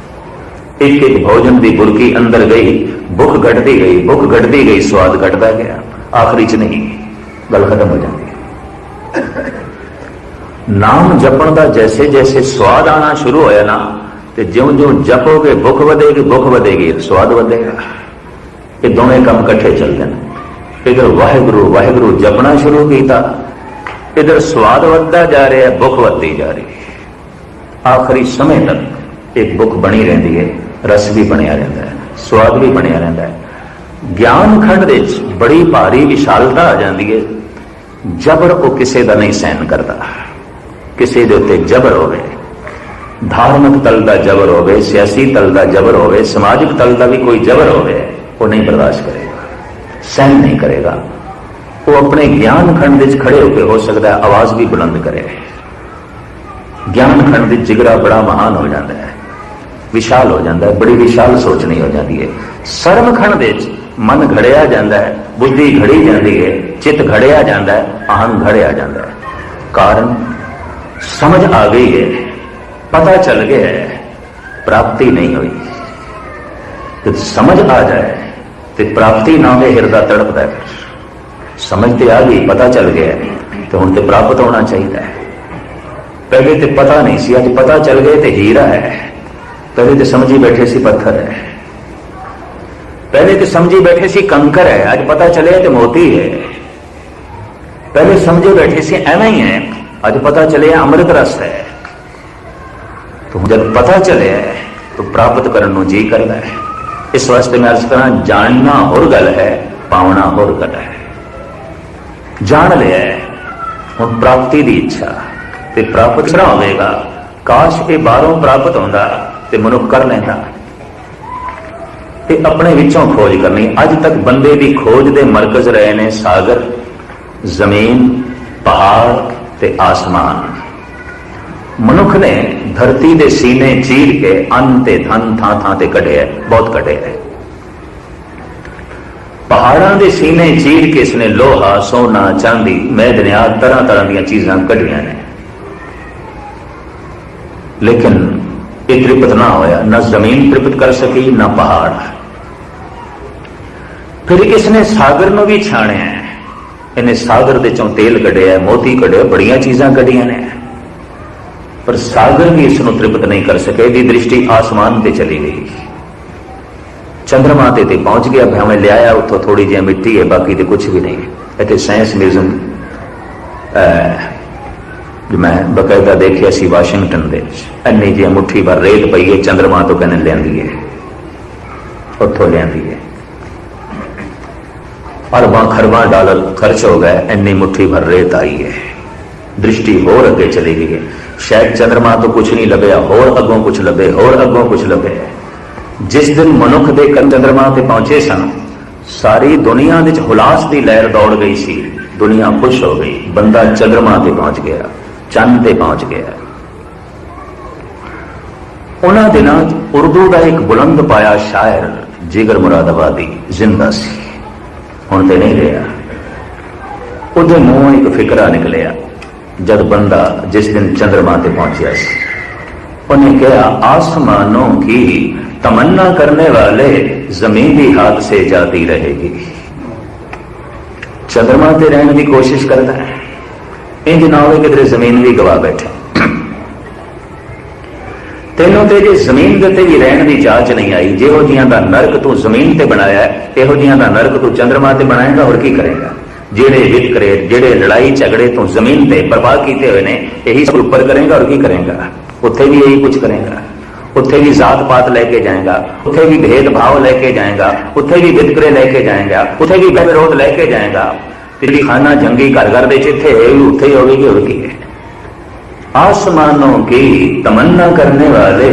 Speaker 2: ਇੱਕ ਇੱਕ ਭੋਜਨ ਦੀ ਬੁਰਕੀ ਅੰਦਰ ਗਈ, ਭੁੱਖ ਘਟਦੀ ਗਈ, ਭੁੱਖ ਘਟਦੀ ਗਈ, ਸਵਾਦ ਘਟਦਾ ਗਿਆ। ਆਖਰੀ ਚ ਨਹੀਂ, ਗੱਲ ਖਤਮ ਹੋ ਜਾਂਦੀ ਨਾਮ ਜਪਣ ਦਾ ਜੈਸੇ ਜੈਸੇ ਸਵਾਦ ਆਣਾ ਸ਼ੁਰੂ ਹੋਇਆ ਨਾ ਤੇ ਜਿਉਂ-ਜਿਉਂ ਜਪੋਗੇ, ਭੁੱਖ ਵਧੇਗੀ ਭੁੱਖ ਵਧੇਗੀ, ਸਵਾਦ ਵਧੇਗਾ। ਇਹ ਦੋਵੇਂ ਕੰਮ ਇਕੱਠੇ ਚੱਲਦੇ ਨੇ। ਇਧਰ ਵਾਹਿਗੁਰੂ ਵਾਹਿਗੁਰੂ ਜਪਣਾ ਸ਼ੁਰੂ ਕੀਤਾ। ਇਧਰ ਸਵਾਦ ਵੱਧਦਾ ਜਾ ਰਿਹਾ ਹੈ, ਭੁੱਖ ਵੱਧਦੀ ਜਾ ਰਹੀ ਹੈ। ਆਖਰੀ ਸਮੇਂ ਤੱਕ ਇਹ ਭੁੱਖ ਬਣੀ ਰਹਿੰਦੀ ਹੈ, ਰਸ ਵੀ ਬਣਿਆ ਰਹਿੰਦਾ ਹੈ, ਸਵਾਦ ਵੀ ਬਣਿਆ ਰਹਿੰਦਾ ਹੈ। ਗਿਆਨ ਖੰਡ ਦੇ ਵਿੱਚ ਬੜੀ ਭਾਰੀ ਵਿਸ਼ਾਲਤਾ ਆ ਜਾਂਦੀ ਹੈ। ਜਬਰ ਉਹ ਕਿਸੇ ਦਾ ਨਹੀਂ ਸਹਿਨ ਕਰਦਾ। ਕਿਸੇ ਦੇ ਉੱਤੇ ਜਬਰ ਹੋਵੇ। ਧਾਰਮਿਕ ਤਲ ਦਾ ਜਬਰ ਹੋਵੇ, ਸਿਆਸੀ ਤਲ ਦਾ ਜਬਰ ਹੋਵੇ, ਸਮਾਜਿਕ ਤਲ ਦਾ ਵੀ ਕੋਈ ਜਬਰ ਹੋਵੇ, ਉਹ ਨਹੀਂ ਬਰਦਾਸ਼ਤ ਕਰੇਗਾ, ਸਹਿਣ ਨਹੀਂ ਕਰੇਗਾ। ਉਹ ਆਪਣੇ ਗਿਆਨ ਖੰਡ ਵਿੱਚ ਖੜੇ ਹੋ ਕੇ ਹੋ ਸਕਦਾ ਹੈ, ਆਵਾਜ਼ ਵੀ ਬੁਲੰਦ ਕਰੇ। ਗਿਆਨ ਖੰਡ ਵਿੱਚ ਜਿਗਰਾ ਬੜਾ ਮਹਾਨ ਹੋ ਜਾਂਦਾ ਹੈ, ਵਿਸ਼ਾਲ ਹੋ ਜਾਂਦਾ ਹੈ, ਬੜੀ ਵਿਸ਼ਾਲ ਸੋਚਣੀ ਹੋ ਜਾਂਦੀ ਹੈ। ਸਰਮ ਖੰਡ ਵਿੱਚ ਮਨ ਘੜਿਆ ਜਾਂਦਾ ਹੈ, ਬੁੱਧੀ ਘੜੀ ਜਾਂਦੀ ਹੈ, ਚਿੱਤ ਘੜਿਆ ਜਾਂਦਾ ਹੈ ਅਹੰ ਘੜਿਆ ਜਾਂਦਾ ਹੈ। ਕਾਰਨ ਸਮਝ ਆ ਗਈ ਹੈ ਪਤਾ ਚੱਲ ਗਿਆ ਹੈ ਪ੍ਰਾਪਤੀ ਨਹੀਂ ਹੋਈ ਤੇ ਸਮਝ ਆ ਜਾਏ ਤੇ ਪ੍ਰਾਪਤੀ ਨਾ ਹੋਵੇ ਹਿਰਦਾ ਤੜਪਦਾ ਹੈ ਸਮਝ ਤੇ ਆ ਗਈ ਪਤਾ ਚੱਲ ਗਿਆ ਹੈ, ਤੇ ਹੁਣ ਤੇ ਪ੍ਰਾਪਤ ਹੋਣਾ ਚਾਹੀਦਾ ਹੈ ਪਹਿਲੇ ਤੇ ਪਤਾ ਨਹੀਂ ਸੀ ਅੱਜ ਪਤਾ ਚੱਲ ਗਿਆ ਤੇ ਹੀਰਾ ਹੈ ਪਹਿਲੇ ਤੇ ਸਮਝੀ ਬੈਠੇ ਸੀ ਪੱਥਰ ਹੈ ਪਹਿਲੇ ਤੇ ਸਮਝੀ ਬੈਠੇ ਸੀ ਕੰਕਰ ਹੈ ਅੱਜ ਪਤਾ ਚੱਲਿਆ ਤੇ ਮੋਤੀ ਹੈ ਪਹਿਲੇ ਸਮਝੇ ਬੈਠੇ ਸੀ ਐਵੇਂ ਹੀ ਹੈ ਅੱਜ ਪਤਾ ਚੱਲਿਆ ਤੋਂ ਜਦ ਪਤਾ ਚੱਲਿਆ ਤਾਂ ਪ੍ਰਾਪਤ ਕਰਨ ਨੂੰ ਜੀ ਕਰਦਾ ਹੈ। ਇਸ ਵਾਸਤੇ ਮੈਂ ਅਰਜ਼ ਕਰਾਂ, ਜਾਣਨਾ ਹੋਰ ਗੱਲ ਹੈ, ਪਾਉਣਾ ਹੋਰ ਗੱਲ ਹੈ। ਜਾਣ ਲਿਆ ਹੁਣ ਪ੍ਰਾਪਤੀ ਦੀ ਇੱਛਾ, ਤੇ ਪ੍ਰਾਪਤ ਨਾ ਹੋਵੇਗਾ, ਕਾਸ਼ ਇਹ ਬਾਹਰੋਂ ਪ੍ਰਾਪਤ ਹੁੰਦਾ ਤੇ ਮਨੁੱਖ ਕਰ ਲੈਂਦਾ। ਤੇ ਆਪਣੇ ਵਿੱਚੋਂ ਖੋਜ ਕਰਨੀ, ਅੱਜ ਤੱਕ ਬੰਦੇ ਦੀ ਖੋਜ ਦੇ ਮਰਕਜ਼ ਰਹੇ ਨੇ ਸਾਗਰ, ਜ਼ਮੀਨ, ਪਹਾੜ ਤੇ ਆਸਮਾਨ। ਮਨੁੱਖ ਨੇ ਧਰਤੀ ਦੇ ਸੀਨੇ ਚੀਰ ਕੇ ਅੰਨ ਤੇ ਧਨ ਥਾਂ ਥਾਂ ਤੇ ਕੱਢਿਆ ਬਹੁਤ ਕੱਢਿਆ ਹੈ। ਪਹਾੜਾਂ ਦੇ ਸੀਨੇ ਚੀਰ ਕੇ ਇਸਨੇ ਲੋਹਾ, ਸੋਨਾ, ਚਾਂਦੀ ਮੈਦਨਿਆਤ ਤਰ੍ਹਾਂ ਤਰ੍ਹਾਂ ਦੀਆਂ ਚੀਜ਼ਾਂ ਕੱਢੀਆਂ ਨੇ। ਲੇਕਿਨ ਇਹ ਤ੍ਰਿਪਤ ਨਾ ਹੋਇਆ, ਨਾ ਜ਼ਮੀਨ ਤ੍ਰਿਪਤ ਕਰ ਸਕੀ, ਨਾ ਪਹਾੜ। ਫਿਰ ਇਸਨੇ ਸਾਗਰ ਨੂੰ ਵੀ ਛਾਣਿਆ ਇਹਨੇ ਸਾਗਰ ਦੇ ਚੋਂ ਤੇਲ ਕੱਢਿਆ, ਮੋਤੀ ਕੱਢਿਆ, ਬੜੀਆਂ ਚੀਜ਼ਾਂ ਕੱਢੀਆਂ ਨੇ। ਪਰ ਸਾਗਰ ਵੀ ਇਸ ਨੂੰ ਤ੍ਰਿਪਤ ਨਹੀਂ ਕਰ ਸਕੇ ਦੀ ਦ੍ਰਿਸ਼ਟੀ ਆਸਮਾਨ ਤੇ ਚਲੀ ਗਈ। ਚੰ드ਰਮਾ ਤੇ ਤੇ ਪਹੁੰਚ ਗਿਆ, ਭਾਵੇਂ ਲਿਆਇਆ ਉੱਥੋਂ ਥੋੜੀ ਜਿਹੀ ਮਿੱਟੀ ਹੈ, ਬਾਕੀ ਤੇ ਕੁਝ ਵੀ ਨਹੀਂ। ਇੱਥੇ ਸਾਇੰਸ ਮਿਊਜ਼ੀਅਮ ਜੋ ਮੈਂ ਬਕਾਇਦਾ ਦੇਖਿਆ ਸੀ ਵਾਸ਼ਿੰਗਟਨ ਦੇ ਵਿੱਚ। ਇੰਨੀ ਜਿਹੀ ਮੁੱਠੀ ਭਰ ਰੇਤ ਪਈ ਹੈ ਚੰ드ਰਮਾ ਤੋਂ ਕਹਿੰਦੇ ਲਿਆਂਦੀ ਹੈ। ਉੱਥੋਂ ਲਿਆਂਦੀ ਹੈ। ਅਰਬਾਂ ਖਰਬਾਂ ਡਾਲਰ ਖਰਚ ਹੋ ਗਏ, ਇੰਨੀ ਮੁੱਠੀ ਭਰ ਰੇਤ ਆਈ ਹੈ। ਦ੍ਰਿਸ਼ਟੀ ਹੋਰ ਅੱਗੇ ਚਲੀ ਗਈ ਹੈ। ਸ਼ਾਇਦ ਚੰ드ਰਮਾ ਤੋਂ ਕੁਝ ਨਹੀਂ ਲੱਭਿਆ, ਹੋਰ ਅੱਗੋਂ ਕੁਝ ਲੱਭੇ, ਹੋਰ ਅੱਗੋਂ ਕੁਝ ਲੱਭੇ। ਜਿਸ ਦਿਨ ਮਨੁੱਖ ਦੇ ਕੰਨ ਚੰ드ਰਮਾ ਤੇ ਪਹੁੰਚੇ ਸਨ, ਸਾਰੀ ਦੁਨੀਆ ਵਿੱਚ ਹੁਲਾਸ ਦੀ ਲਹਿਰ ਦੌੜ ਗਈ ਸੀ। ਦੁਨੀਆ ਖੁਸ਼ ਹੋ ਗਈ। ਬੰਦਾ ਚੰਦਰਮਾ ਤੇ ਪਹੁੰਚ ਗਿਆ, ਚੰਨ ਤੇ ਪਹੁੰਚ ਗਿਆ। ਉਹਨਾਂ ਦਿਨਾਂ ਉਰਦੂ ਦਾ ਇੱਕ ਬੁਲੰਦ ਪਾਇਆ ਸ਼ਾਇਰ ਜਿਗਰ ਮੁਰਾਦਾਬਾਦੀ ਜ਼ਿੰਦਾ ਸੀ। ਹੁਣ ਤੇ ਨਹੀਂ ਰਿਹਾ। ਉਹਦੇ ਮੂੰਹੋਂ ਇੱਕ ਫਿਕਰਾ ਨਿਕਲਿਆ। ਜਦ ਬੰਦਾ ਜਿਸ ਦਿਨ ਚੰ드ਰਮਾ ਤੇ ਪਹੁੰਚਿਆ ਸੀ, ਉਹਨੇ ਕਿਹਾ, ਆਸਮਾਨੋਂ ਕੀ ਤਮੰਨਾ ਕਰਨੇ ਵਾਲੇ ਜ਼ਮੀਨ ਦੀ ਹਾਲਤ ਸੇ ਜਾਤੀ ਰਹੇਗੀ। ਚੰਦਰਮਾ ਤੇ ਰਹਿਣ ਦੀ ਕੋਸ਼ਿਸ਼ ਕਰਦਾ ਹੈ। ਇੰਜ ਨਾ ਹੋਵੇ ਕਿਦਰੇ ਜ਼ਮੀਨ ਵੀ ਗਵਾ ਬੈਠੇ। ਤੈਨੂੰ ਤੇ ਜੇ ਜ਼ਮੀਨ ਦੇ ਤੇ ਵੀ ਰਹਿਣ ਦੀ ਜਾਚ ਨਹੀਂ ਆਈ, ਜਿਹੋ ਜੀਆਂ ਦਾ ਨਰਕ ਤੂੰ ਜ਼ਮੀਨ ਤੇ ਬਣਾਇਆ, ਇਹੋ ਜੀਆਂ ਦਾ ਨਰਕ ਤੂੰ ਚੰਦਰਮਾ ਤੇ ਬਣਾਏਗਾ, ਹੋਰ ਕੀ ਕਰੇਗਾ? ਜਿਹੜੇ ਵਿਤਕਰੇ ਜਿਹੜੇ ਲੜਾਈ ਝਗੜੇ ਤੂੰ ਜ਼ਮੀਨ ਤੇ ਬਰਬਾਦ ਕੀਤੇ ਹੋਏ ਨੇ ਇਹੀ ਸਭ ਉੱਪਰ ਕਰੇਗਾ ਔਰ ਕੀ ਕਰੇਗਾ ਉੱਥੇ ਵੀ ਇਹੀ ਕੁਝ ਕਰੇਗਾ ਉੱਥੇ ਵੀ ਜ਼ਾਤ ਪਾਤ ਲੈ ਕੇ ਜਾਏਗਾ ਉੱਥੇ ਵੀ ਭੇਦ ਭਾਵ ਲੈ ਕੇ ਜਾਏਗਾ ਉੱਥੇ ਵੀ ਵਿਤਕਰੇ ਲੈ ਕੇ ਜਾਏਗਾ ਉੱਥੇ ਵੀ ਵਿਰੋਧ ਲੈ ਕੇ ਜਾਏਗਾ ਤੇਰੀ ਖਾਨਾ ਜੰਗੀ ਘਰ ਘਰ ਦੇ ਜਿੱਥੇ ਹੈ ਵੀ ਉੱਥੇ ਹੀ ਹੋਵੇਗੀ ਹੋਰ ਕੀ ਹੈ आसमानों की तमन्ना करने वाले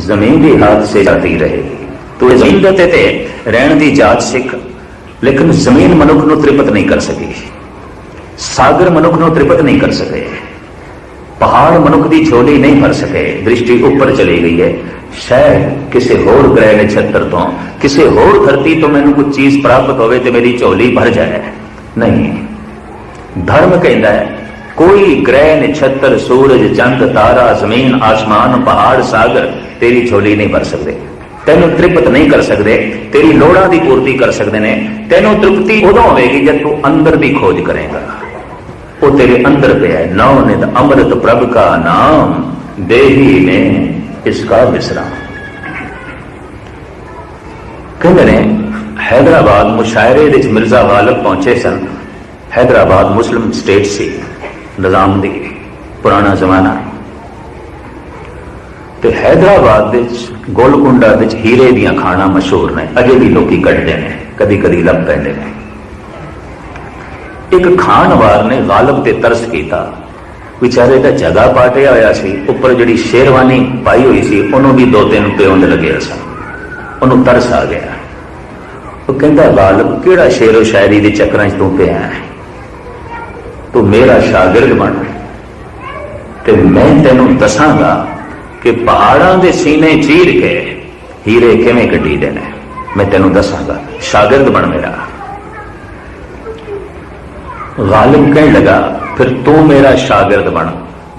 Speaker 2: जमीन भी हाथ से जाती रहेगी ਤੂੰ ਜ਼ਮੀਨ ਦੇ ਉੱਤੇ ਤੇ ਰਹਿਣ ਦੀ ਜਾਚ ਸਿੱਖ ਲੇਕਿਨ ਜ਼ਮੀਨ ਮਨੁੱਖ ਨੂੰ ਤ੍ਰਿਪਤ ਨਹੀਂ ਕਰ ਸਕੀ। ਸਾਗਰ ਮਨੁੱਖ ਨੂੰ ਤ੍ਰਿਪਤ ਨਹੀਂ ਕਰ ਸਕੇ। ਪਹਾੜ ਮਨੁੱਖ ਦੀ ਝੋਲੀ ਨਹੀਂ ਭਰ ਸਕੇ। ਦ੍ਰਿਸ਼ਟੀ ਉੱਪਰ ਚਲੀ ਗਈ ਹੈ। ਸ਼ਾਇਦ ਕਿਸੇ ਹੋਰ ਗ੍ਰਹਿ ਨਛੱਤਰ ਤੋਂ, ਕਿਸੇ ਹੋਰ ਧਰਤੀ ਤੋਂ ਮੈਨੂੰ ਕੁਝ ਚੀਜ਼ ਪ੍ਰਾਪਤ ਹੋਵੇ ਤੇ ਮੇਰੀ ਝੋਲੀ ਭਰ ਜਾਏ। ਨਹੀਂ। ਧਰਮ ਕਹਿੰਦਾ ਹੈ, ਕੋਈ ਗ੍ਰਹਿ ਨਛੱਤਰ, ਸੂਰਜ, ਚੰਦ, ਤਾਰਾ, ਜ਼ਮੀਨ, ਆਸਮਾਨ, ਪਹਾੜ, ਸਾਗਰ ਤੇਰੀ ਝੋਲੀ ਨਹੀਂ ਭਰ ਸਕਦੇ। ਤੈਨੂੰ ਤ੍ਰਿਪਤ ਨਹੀਂ ਕਰ ਸਕਦੇ, ਤੇਰੀ ਲੋੜਾਂ ਦੀ ਪੂਰਤੀ ਕਰ ਸਕਦੇ ਨੇ, ਤੈਨੂੰ ਤ੍ਰਿਪਤੀ ਉਦੋਂ ਹੋਵੇਗੀ ਜਦ ਤੂੰ ਅੰਦਰ ਦੀ ਖੋਜ ਕਰੇਗਾ। ਉਹ ਤੇਰੇ ਅੰਦਰ ਪਿਆ ਹੈ, ਨੌ ਨਿਤ ਅੰਮ੍ਰਿਤ ਪ੍ਰਭ ਕਾ ਨਾਮ, ਦੇਹੀ ਨੇ ਇਸਕਾ ਵਿਸਰਾਮ ਕਹਿੰਦੇ ਨੇ, ਹੈਦਰਾਬਾਦ ਮੁਸ਼ਾਇਰੇ ਦੇ ਵਿੱਚ ਮਿਰਜ਼ਾ ਗਾਲਬ ਪਹੁੰਚੇ ਸਨ। ਹੈਦਰਾਬਾਦ ਮੁਸਲਿਮ ਸਟੇਟ ਸੀ, ਨਿਜ਼ਾਮ ਦੀ ਪੁਰਾਣਾ ਜ਼ਮਾਨਾ। ਤੇ ਹੈਦਰਾਬਾਦ ਵਿੱਚ ਗੋਲਕੁੰਡਾ ਵਿੱਚ ਹੀਰੇ ਦੀਆਂ ਖਾਣਾ ਮਸ਼ਹੂਰ ਨੇ, ਅਜੇ ਵੀ ਲੋਕੀ ਕੱਢਦੇ ਨੇ ਕਦੀ ਕਦੀ ਲੱਭ ਪੈਂਦੇ ਨੇ। ਇੱਕ ਖਾਨਵਾਰ ਨੇ ਗਾਲਬ ਤੇ ਤਰਸ ਕੀਤਾ। ਵਿਚਾਰੇ ਦਾ ਜਗਾ ਪਾਟਿਆ ਹੋਇਆ ਸੀ, ਉੱਪਰ ਜਿਹੜੀ ਸ਼ੇਰਵਾਨੀ ਪਾਈ ਹੋਈ ਸੀ, ਉਹਨੂੰ ਵੀ ਦੋ ਤਿੰਨ ਪਿਉਂਦ ਲੱਗਿਆ ਸਨ। ਉਹਨੂੰ ਤਰਸ ਆ ਗਿਆ। ਉਹ ਕਹਿੰਦਾ ਗਾਲਬ ਕਿਹੜਾ ਸ਼ੇਰੋ ਸ਼ਾਇਰੀ ਦੇ ਚੱਕਰਾਂ 'ਚ ਤੂੰ ਪਿਆ ਹੈ? ਤੂੰ ਮੇਰਾ ਸ਼ਾਗਿਰਦ ਬਣ। ਤੇ ਮੈਂ ਤੈਨੂੰ ਦੱਸਾਂਗਾ ਕਿ ਪਹਾੜਾਂ ਦੇ ਸੀਨੇ ਚੀਰ ਕੇ ਹੀਰੇ ਕਿਵੇਂ ਕੱਢੀਦੇ ਨੇ ਮੈਂ ਤੈਨੂੰ ਦੱਸਾਂਗਾ, ਸ਼ਾਗਿਰਦ ਬਣ ਮੇਰਾ। ਗਾਲਿਬ ਕਹਿਣ ਲਗਾ, ਫਿਰ ਤੂੰ ਮੇਰਾ ਸ਼ਾਗਿਰਦ ਬਣ।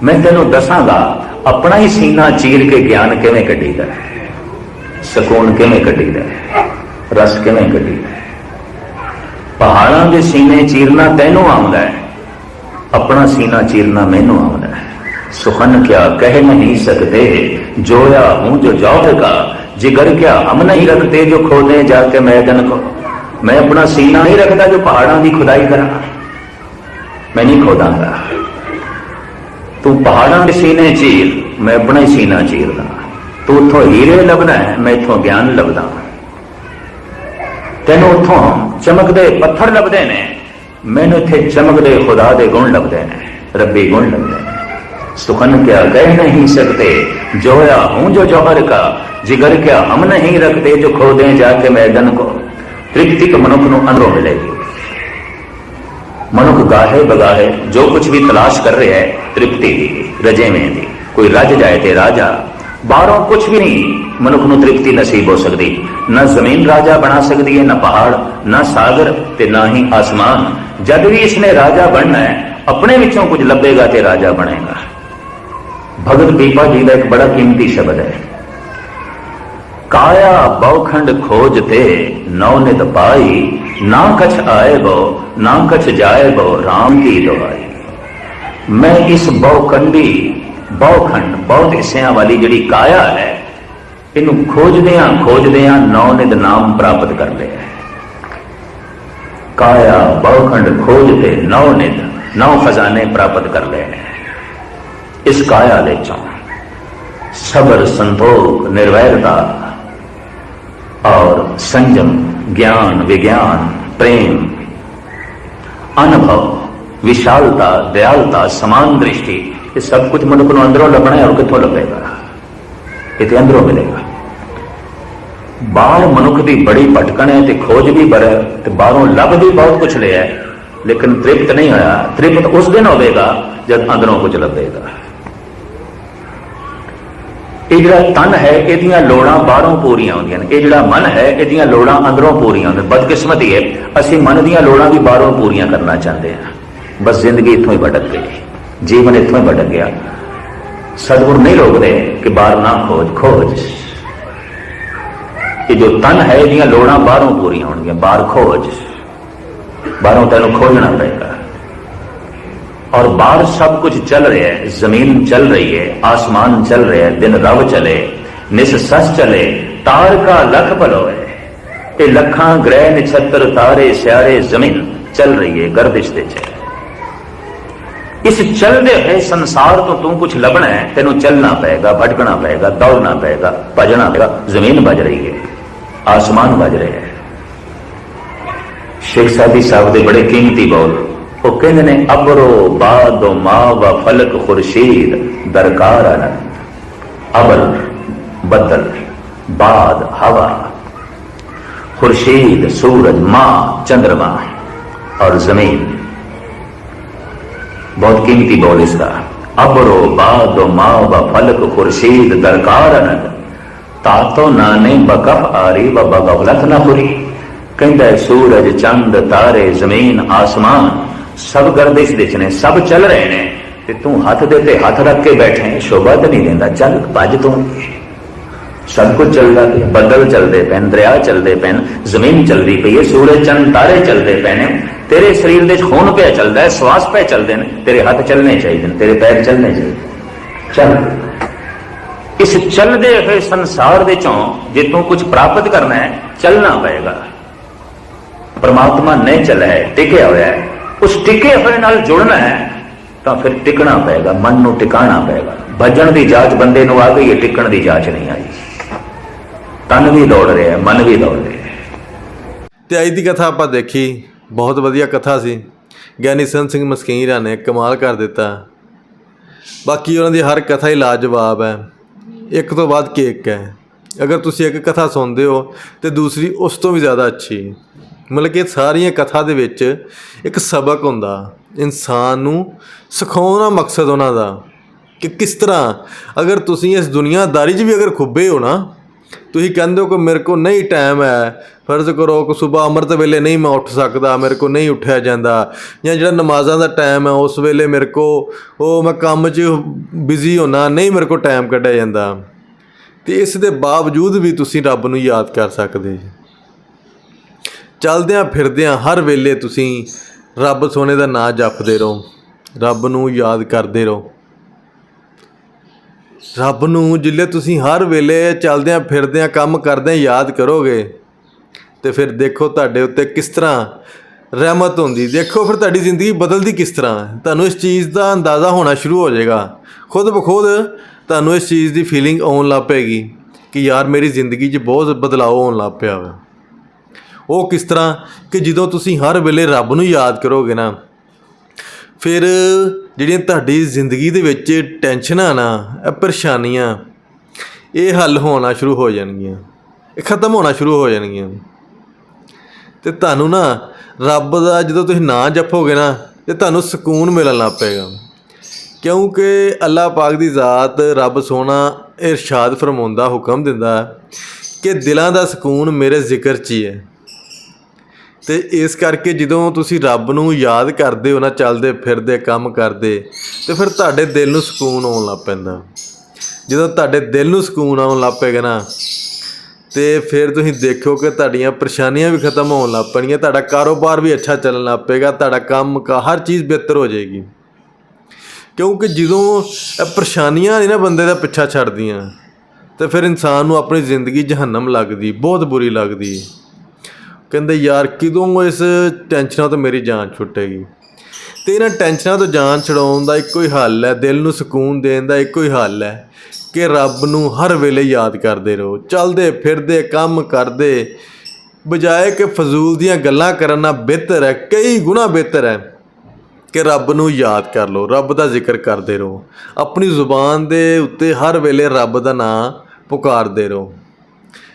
Speaker 2: ਮੈਂ ਤੈਨੂੰ ਦੱਸਾਂਗਾ, ਆਪਣਾ ਹੀ ਸੀਨਾ ਚੀਰ ਕੇ ਗਿਆਨ ਕਿਵੇਂ ਕੱਢੀਦਾ ਹੈ ਸਕੂਨ ਕਿਵੇਂ ਕੱਢੀਦਾ ਹੈ ਰਸ ਕਿਵੇਂ ਕੱਢੀਦਾ ਹੈ ਪਹਾੜਾਂ ਦੇ ਸੀਨੇ ਚੀਰਨਾ ਤੈਨੂੰ ਆਉਂਦਾ ਹੈ। ਆਪਣਾ ਸੀਨਾ ਚੀਰਨਾ ਮੈਨੂੰ ਆਉਂਦਾ ਹੈ ਸੁਖਨ ਕਿਆ ਕਹਿ ਨਹੀਂ ਸਕਤੇ ਜੋਇਆ ਹੂੰ ਜੋ ਜੌਹਰ का जिगर क्या हम नहीं रखते जो खोदे जाके मैदन को मैं अपना सीना नहीं रखता जो पहाड़ों की खुदाई करा मैं नहीं खोदांगा तू पहाड़ों के सीने चीर मैं अपना ही सीना चीरदा तू उथों हीरे लभदा है मैं इथों ज्ञान लभदा ਤੈਨੂੰ ਉਥੋਂ ਚਮਕਦੇ ਪੱਥਰ ਲੱਭਦੇ ਨੇ ਮੈਨੂੰ ਇੱਥੇ ਚਮਕਦੇ ਖੁਦਾ ਦੇ ਗੁਣ ਲੱਭਦੇ ਨੇ ਰੱਬੀ ਗੁਣ ਲੱਭਦੇ ਨੇ ਸੁਖਨ ਕਿਆ ਕਹਿ ਨਹੀਂ ਸਕਤੇ ਜੋਇਆ ਹੂੰ ਜੋ ਜੋਹਰ ਕਾ, ਜਿਗਰ ਕਿਆ ਹਮ ਨਹੀਂ ਰਖਤੇ ਜੋ ਖੋਦੇ ਜਾ ਕੇ ਮੈਦਨ ਕੋ। ਤ੍ਰਿਪਤੀ ਕ ਮਨੁੱਖ ਨੂੰ ਮਨੁੱਖ ਗਾਹੇ ਬਗਾਹੇ, ਜੋ ਕੁਝ ਵੀ ਤਲਾਸ਼ ਕਰ ਰਿਹਾ ਹੈ, ਤ੍ਰਿਪਤੀ ਦੀ ਰਜੇਵੇਂ ਦੀ। ਕੋਈ ਰੱਜ ਜਾਏ ਤੇ ਰਾਜਾ, ਬਾਹਰੋਂ ਕੁਝ ਵੀ ਨਹੀਂ, ਮਨੁੱਖ ਨੂੰ ਤ੍ਰਿਪਤੀ ਨਸੀਬ ਹੋ ਸਕਦੀ। ਨਾ ਜ਼ਮੀਨ ਰਾਜਾ ਬਣਾ ਸਕਦੀ ਹੈ, ਨਾ ਪਹਾੜ, ਨਾ ਸਾਗਰ ਤੇ ਨਾ ਹੀ ਆਸਮਾਨ। ਜਦ ਵੀ ਇਸਨੇ ਰਾਜਾ ਬਣਨਾ ਹੈ, ਆਪਣੇ ਵਿੱਚੋਂ ਕੁਝ ਲੱਭੇਗਾ ਤੇ ਰਾਜਾ ਬਣੇਗਾ। ਭਗਤ ਪੀਪਾ ਜੀ ਦਾ ਇੱਕ ਬੜਾ ਕੀਮਤੀ ਸ਼ਬਦ ਹੈ। ਕਾਇਆ ਬੌਖੰਡ ਖੋਜ ਤੇ ਨੌ ਨਿਤ ਪਾਈ, ਨਾ ਕਛ ਆਏ ਬੋ, ਨਾ ਕਛ ਜਾਏ ਬੋ RAM ਕੀ ਦੁਆਈ ਮੈਂ ਇਸ ਬੌਖੰਡੀ ਬੌਖੰਡ ਬਹੁਤ ਹਿੱਸਿਆਂ ਵਾਲੀ ਜਿਹੜੀ ਕਾਇਆ ਹੈ, ਇਹਨੂੰ ਖੋਜਦਿਆਂ ਖੋਜਦਿਆਂ ਨੌ ਨਿਤ ਨਾਮ ਪ੍ਰਾਪਤ ਕਰ ਲਿਆ ਕਾਇਆ ਬੌਖੰਡ ਖੋਜ ਤੇ ਨੌ ਨਿਤ ਨੌ ਖਜ਼ਾਨੇ ਪ੍ਰਾਪਤ ਕਰ ਲਏ ਇਸ ਕਾਇਆ ਦੇ ਚੋਂ ਸਬਰ ਸੰਤੋਖ ਨਿਰਵੈਰਤਾ और संयम ज्ञान विज्ञान प्रेम अनुभव विशालता दयालता समान दृष्टि ये सब कुछ मनुख ਨੂੰ ਅੰਦਰੋਂ ਲੱਭਣਾ ਹੈ ਔਰ ਕਿੱਥੋਂ ਲੱਭੇਗਾ ਇਹ ਤੇ ਅੰਦਰੋਂ ਮਿਲੇਗਾ ਬਾਹਰ ਮਨੁੱਖ ਦੀ ਬੜੀ ਭਟਕਣ ਹੈ ਤੇ ਖੋਜ ਵੀ ਬੜਾ ਹੈ ਤੇ ਬਾਹਰੋਂ ਲੱਭ ਵੀ ਬਹੁਤ ਕੁਝ ਲਿਆ ਹੈ ਲੇਕਿਨ ਤ੍ਰਿਪਤ ਨਹੀਂ ਹੋਇਆ ਤ੍ਰਿਪਤ ਉਸ ਦਿਨ ਹੋਵੇਗਾ ਜਦ ਅੰਦਰੋਂ ਕੁਝ ਲੱਭੇਗਾ ਇਹ ਜਿਹੜਾ ਤਨ ਹੈ, ਇਹਦੀਆਂ ਲੋੜਾਂ ਬਾਹਰੋਂ ਪੂਰੀਆਂ ਹੁੰਦੀਆਂ ਨੇ। ਇਹ ਜਿਹੜਾ ਮਨ ਹੈ, ਇਹਦੀਆਂ ਲੋੜਾਂ ਅੰਦਰੋਂ ਪੂਰੀਆਂ ਹੁੰਦੀਆਂ ਬਦਕਿਸਮਤੀ ਹੈ, ਅਸੀਂ ਮਨ ਦੀਆਂ ਲੋੜਾਂ ਵੀ ਬਾਹਰੋਂ ਪੂਰੀਆਂ ਕਰਨਾ ਚਾਹੁੰਦੇ ਹਾਂ। ਬਸ ਜ਼ਿੰਦਗੀ ਇੱਥੋਂ ਹੀ ਭਟਕ ਗਈ। ਜੀਵਨ ਇੱਥੋਂ ਹੀ ਭਟਕ ਗਿਆ। ਸਤਿਗੁਰ ਨਹੀਂ ਰੋਕਦੇ ਕਿ ਬਾਹਰ ਨਾ ਖੋਜ ਖੋਜ। ਇਹ ਜੋ ਤਨ ਹੈ, ਇਹਦੀਆਂ ਲੋੜਾਂ ਬਾਹਰੋਂ ਪੂਰੀਆਂ ਹੋਣਗੀਆਂ। ਬਾਹਰ ਖੋਜ। ਬਾਹਰੋਂ ਤੈਨੂੰ ਖੋਜਣਾ ਪਏਗਾ। और बाहर सब कुछ चल रहा है जमीन चल रही है आसमान चल रहा है दिन रव चले निस सस चले तार का लख पलोए ये लखा ग्रह नक्षत्र तारे स्यारे जमीन चल रही है गर्दिश दे च ਇਸ ਚੱਲਦੇ ਹੋਏ ਸੰਸਾਰ ਤੋਂ ਤੂੰ ਕੁਝ ਲੱਭਣਾ ਹੈ ਤੈਨੂੰ ਚੱਲਣਾ ਪਏਗਾ ਭਟਕਣਾ ਪਏਗਾ ਦੌੜਨਾ ਪਏਗਾ ਭਜਣਾ ਪਏਗਾ ਜ਼ਮੀਨ ਵੱਜ ਰਹੀ ਹੈ ਆਸਮਾਨ ਵੱਜ ਰਿਹਾ ਹੈ ਸ਼ੇਖ ਸਾਦੀ ਸਾਹਿਬ ਦੇ ਬੜੇ ਕੀਮਤੀ ਬੋਲ को ने अबरो बादो मा व फलक खुर्शीद, दरकार अबल, बदल, बाद, हवा। खुर्शीद, सूरज, माँ, चंद्रमा और ज़मीन बहुत कीमती बोल इसका। अबरो बादो मा व फलक खुर्शीद, दरकार तातो नाने बकफ आरी व बगवलत न खुरी कहता सूरज, चंद, तारे, ज़मीन, आसमान। ਸਭ ਗਰਦਿਸ਼ ਵਿੱਚ ਨੇ ਸਭ ਚੱਲ ਰਹੇ ਨੇ। ਤੇ ਤੂੰ ਹੱਥ ਦੇ ਤੇ ਹੱਥ ਰੱਖ ਕੇ ਬੈਠੇ ਹੈ, ਸ਼ੋਭਾ ਤਾਂ ਨਹੀਂ ਦਿੰਦਾ। ਚੱਲ ਭੱਜ ਤੂੰ। ਸਭ ਕੁਝ ਚੱਲਦਾ ਪਿਆ। ਬੱਦਲ ਚੱਲਦੇ ਪੈਣ ਦਰਿਆ ਚੱਲਦੇ ਪੈਣ ਜ਼ਮੀਨ ਚੱਲਦੀ ਪਈ ਹੈ ਸੂਰਜ ਚੰਦ ਤਾਰੇ ਚੱਲਦੇ ਪਏ ਨੇ। ਤੇਰੇ ਸਰੀਰ ਦੇ ਖੂਨ ਪਿਆ ਚੱਲਦਾ ਹੈ ਸਵਾਸ ਪਿਆ ਚੱਲਦੇ ਨੇ। ਤੇਰੇ ਹੱਥ ਚੱਲਣੇ ਚਾਹੀਦੇ ਨੇ ਤੇਰੇ ਪੈਰ ਚੱਲਣੇ ਚਾਹੀਦੇ ਚੱਲ। ਇਸ ਚੱਲਦੇ ਹੋਏ ਸੰਸਾਰ ਦੇ ਚੋਂ ਜੇ ਤੂੰ ਕੁਝ ਪ੍ਰਾਪਤ ਕਰਨਾ ਹੈ ਚੱਲਣਾ ਪਏਗਾ। ਪਰਮਾਤਮਾ ਨਹੀਂ ਚੱਲਿਆ ਹੈ ਟਿਕਿਆ ਹੋਇਆ ਹੈ ਉਸ ਟਿਕੇ ਹੋਏ ਨਾਲ ਜੁੜਨਾ ਹੈ, ਤਾਂ ਫਿਰ ਟਿਕਣਾ ਪਏਗਾ, ਮਨ ਨੂੰ ਟਿਕਾਣਾ ਪਏਗਾ। ਭਜਣ ਦੀ ਜਾਂਚ ਬੰਦੇ ਨੂੰ ਆ ਗਈ ਹੈ, ਟਿਕਣ ਦੀ ਜਾਂਚ ਨਹੀਂ ਆਈ। ਤਨ ਵੀ ਦੌੜ ਰਿਹਾ ਮਨ ਵੀ ਦੌੜ ਰਿਹਾ
Speaker 1: ਤੇ ਅੱਜ ਦੀ ਕਥਾ ਆਪਾਂ ਦੇਖੀ, ਬਹੁਤ ਵਧੀਆ ਕਥਾ ਸੀ। ਗਿਆਨੀ ਸੰਤ ਸਿੰਘ ਮਸਕੀਰਾ ਨੇ ਕਮਾਲ ਕਰ ਦਿੱਤਾ। ਬਾਕੀ ਉਹਨਾਂ ਦੀ ਹਰ ਕਥਾ ਹੀ ਲਾਜਵਾਬ ਹੈ। ਇੱਕ ਤੋਂ ਬਾਅਦ ਕੇਕ ਹੈ। ਅਗਰ ਤੁਸੀਂ ਇੱਕ ਕਥਾ ਸੁਣਦੇ ਹੋ, ਤੇ ਦੂਸਰੀ ਉਸ ਤੋਂ ਵੀ ਜ਼ਿਆਦਾ ਅੱਛੀ। ਮਤਲਬ ਕਿ ਸਾਰੀਆਂ ਕਥਾ ਦੇ ਵਿੱਚ ਇੱਕ ਸਬਕ ਹੁੰਦਾ, ਇਨਸਾਨ ਨੂੰ ਸਿਖਾਉਣਾ ਮਕਸਦ ਉਹਨਾਂ ਦਾ ਕਿ ਕਿਸ ਤਰ੍ਹਾਂ ਅਗਰ ਤੁਸੀਂ ਇਸ ਦੁਨੀਆਦਾਰੀ 'ਚ ਵੀ ਅਗਰ ਖੁੱਬੇ ਹੋ ਨਾ, ਤੁਸੀਂ ਕਹਿੰਦੇ ਹੋ ਕਿ ਮੇਰੇ ਕੋਲ ਨਹੀਂ ਟਾਈਮ ਹੈ, ਫਰਜ਼ ਕਰੋ ਕਿ ਸਵੇਰ ਅੰਮ੍ਰਿਤ ਵੇਲੇ ਨਹੀਂ ਮੈਂ ਉੱਠ ਸਕਦਾ, ਮੇਰੇ ਕੋਲ ਨਹੀਂ ਉੱਠਿਆ ਜਾਂਦਾ, ਜਾਂ ਜਿਹੜਾ ਨਮਾਜ਼ਾਂ ਦਾ ਟਾਈਮ ਹੈ ਉਸ ਵੇਲੇ ਮੇਰੇ ਕੋ ਉਹ ਮੈਂ ਕੰਮ 'ਚ ਬਿਜ਼ੀ ਹੋਣਾ ਨਹੀਂ ਮੇਰੇ ਕੋਲ ਟਾਈਮ ਕੱਢਿਆ ਜਾਂਦਾ। ਤੇ ਇਸ ਦੇ ਬਾਵਜੂਦ ਵੀ ਤੁਸੀਂ ਰੱਬ ਨੂੰ ਯਾਦ ਕਰ ਸਕਦੇ ਜੀ। ਚਲਦਿਆਂ ਫਿਰਦਿਆਂ ਹਰ ਵੇਲੇ ਤੁਸੀਂ ਰੱਬ ਸੋਨੇ ਦਾ ਨਾਮ ਜਪਦੇ ਰਹੋ, ਰੱਬ ਨੂੰ ਯਾਦ ਕਰਦੇ ਰਹੋ। ਰੱਬ ਨੂੰ ਜਿੱਲੇ ਤੁਸੀਂ ਹਰ ਵੇਲੇ ਚਲਦਿਆਂ ਫਿਰਦਿਆਂ ਕੰਮ ਕਰਦਿਆਂ ਯਾਦ ਕਰੋਗੇ, ਤੇ ਫਿਰ ਦੇਖੋ ਤੁਹਾਡੇ ਉੱਤੇ ਕਿਸ ਤਰ੍ਹਾਂ ਰਹਿਮਤ ਹੁੰਦੀ। ਦੇਖੋ ਫਿਰ ਤੁਹਾਡੀ ਜ਼ਿੰਦਗੀ ਬਦਲਦੀ ਕਿਸ ਤਰ੍ਹਾਂ ਤੁਹਾਨੂੰ ਇਸ ਚੀਜ਼ ਦਾ ਅੰਦਾਜ਼ਾ ਹੋਣਾ ਸ਼ੁਰੂ ਹੋ ਜਾਏਗਾ। ਖੁਦ ਬਖੁਦ ਤੁਹਾਨੂੰ ਇਸ ਚੀਜ਼ ਦੀ ਫੀਲਿੰਗ ਆਉਣ ਲੱਗ ਪਏਗੀ ਕਿ ਯਾਰ ਮੇਰੀ ਜ਼ਿੰਦਗੀ 'ਚ ਬਹੁਤ ਬਦਲਾਅ ਆਉਣ ਲੱਗ ਪਿਆ ਵਾ। ਉਹ ਕਿਸ ਤਰ੍ਹਾਂ ਕਿ ਜਦੋਂ ਤੁਸੀਂ ਹਰ ਵੇਲੇ ਰੱਬ ਨੂੰ ਯਾਦ ਕਰੋਗੇ ਨਾ, ਫਿਰ ਜਿਹੜੀਆਂ ਤੁਹਾਡੀ ਜ਼ਿੰਦਗੀ ਦੇ ਵਿੱਚ ਟੈਨਸ਼ਨਾਂ ਨਾ, ਇਹ ਪਰੇਸ਼ਾਨੀਆਂ, ਇਹ ਹੱਲ ਹੋਣਾ ਸ਼ੁਰੂ ਹੋ ਜਾਣਗੀਆਂ। ਇਹ ਖਤਮ ਹੋਣਾ ਸ਼ੁਰੂ ਹੋ ਜਾਣਗੀਆਂ। ਤੇ ਤੁਹਾਨੂੰ ਨਾ ਰੱਬ ਦਾ ਜਦੋਂ ਤੁਸੀਂ ਨਾਂ ਜਪੋਗੇ ਨਾ, ਤੇ ਤੁਹਾਨੂੰ ਸਕੂਨ ਮਿਲਣ ਲੱਗ ਪਏਗਾ। ਕਿਉਂਕਿ ਅੱਲਾਹ ਪਾਕ ਦੀ ਜ਼ਾਤ ਰੱਬ ਸੋਹਣਾ ਇਰਸ਼ਾਦ ਫਰਮਾਉਂਦਾ, ਹੁਕਮ ਦਿੰਦਾ ਕਿ ਦਿਲਾਂ ਦਾ ਸਕੂਨ ਮੇਰੇ ਜ਼ਿਕਰ 'ਚ ਹੀ ਹੈ। ਤੇ ਇਸ ਕਰਕੇ ਜਦੋਂ ਤੁਸੀਂ ਰੱਬ ਨੂੰ ਯਾਦ ਕਰਦੇ ਹੋ ਨਾ, ਚੱਲਦੇ ਫਿਰਦੇ, ਕੰਮ ਕਰਦੇ, ਤੇ ਫਿਰ ਤੁਹਾਡੇ ਦਿਲ ਨੂੰ ਸਕੂਨ ਆਉਣ ਲੱਗ ਪੈਂਦਾ। ਜਦੋਂ ਤੁਹਾਡੇ ਦਿਲ ਨੂੰ ਸਕੂਨ ਆਉਣ ਲੱਗ ਪਏਗਾ ਨਾ, ਤੇ ਫਿਰ ਤੁਸੀਂ ਦੇਖੋ ਕਿ ਤੁਹਾਡੀਆਂ ਪਰੇਸ਼ਾਨੀਆਂ ਵੀ ਖਤਮ ਹੋਣ ਲੱਗ ਪੈਣਗੀਆਂ, ਤੁਹਾਡਾ ਕਾਰੋਬਾਰ ਵੀ ਅੱਛਾ ਚੱਲਣ ਲੱਗ ਪਏਗਾ, ਤੁਹਾਡਾ ਕੰਮ ਕਾ, ਹਰ ਚੀਜ਼ ਬਿਹਤਰ ਹੋ ਜਾਏਗੀ। ਕਿਉਂਕਿ ਜਦੋਂ ਇਹ ਪਰੇਸ਼ਾਨੀਆਂ ਨਹੀਂ ਨਾ ਬੰਦੇ ਦਾ ਪਿੱਛਾ ਛੱਡਦੀਆਂ, ਤੇ ਫਿਰ ਇਨਸਾਨ ਨੂੰ ਆਪਣੀ ਜ਼ਿੰਦਗੀ ਜਹੰਨਮ ਲੱਗਦੀ, ਬਹੁਤ ਬੁਰੀ ਲੱਗਦੀ। ਕਹਿੰਦੇ, ਯਾਰ, ਕਿਦੋਂ ਇਸ ਟੈਨਸ਼ਨਾਂ ਤੋਂ ਮੇਰੀ ਜਾਨ ਛੁੱਟੇਗੀ? ਤੇ ਇਹਨਾਂ ਟੈਨਸ਼ਨਾਂ ਤੋਂ ਜਾਨ ਛਡਾਉਣ ਦਾ ਇੱਕੋ ਹੀ ਹੱਲ ਹੈ, ਦਿਲ ਨੂੰ ਸਕੂਨ ਦੇਣ ਦਾ ਇੱਕੋ ਹੀ ਹੱਲ ਹੈ ਕਿ ਰੱਬ ਨੂੰ ਹਰ ਵੇਲੇ ਯਾਦ ਕਰਦੇ ਰਹੋ, ਚੱਲਦੇ, ਫਿਰਦੇ, ਕੰਮ ਕਰਦੇ, ਬਜਾਏ ਕਿ ਫਜ਼ੂਲ ਦੀਆਂ ਗੱਲਾਂ ਕਰਨ ਨਾਲ ਬਿਹਤਰ ਹੈ, ਕਈ ਗੁਣਾ ਬਿਹਤਰ ਹੈ ਕਿ ਰੱਬ ਨੂੰ ਯਾਦ ਕਰ ਲਓ, ਰੱਬ ਦਾ ਜ਼ਿਕਰ ਕਰਦੇ ਰਹੋ, ਆਪਣੀ ਜ਼ੁਬਾਨ ਦੇ ਉੱਤੇ ਹਰ ਵੇਲੇ ਰੱਬ ਦਾ ਨਾਮ ਪੁਕਾਰਦੇ ਰਹੋ।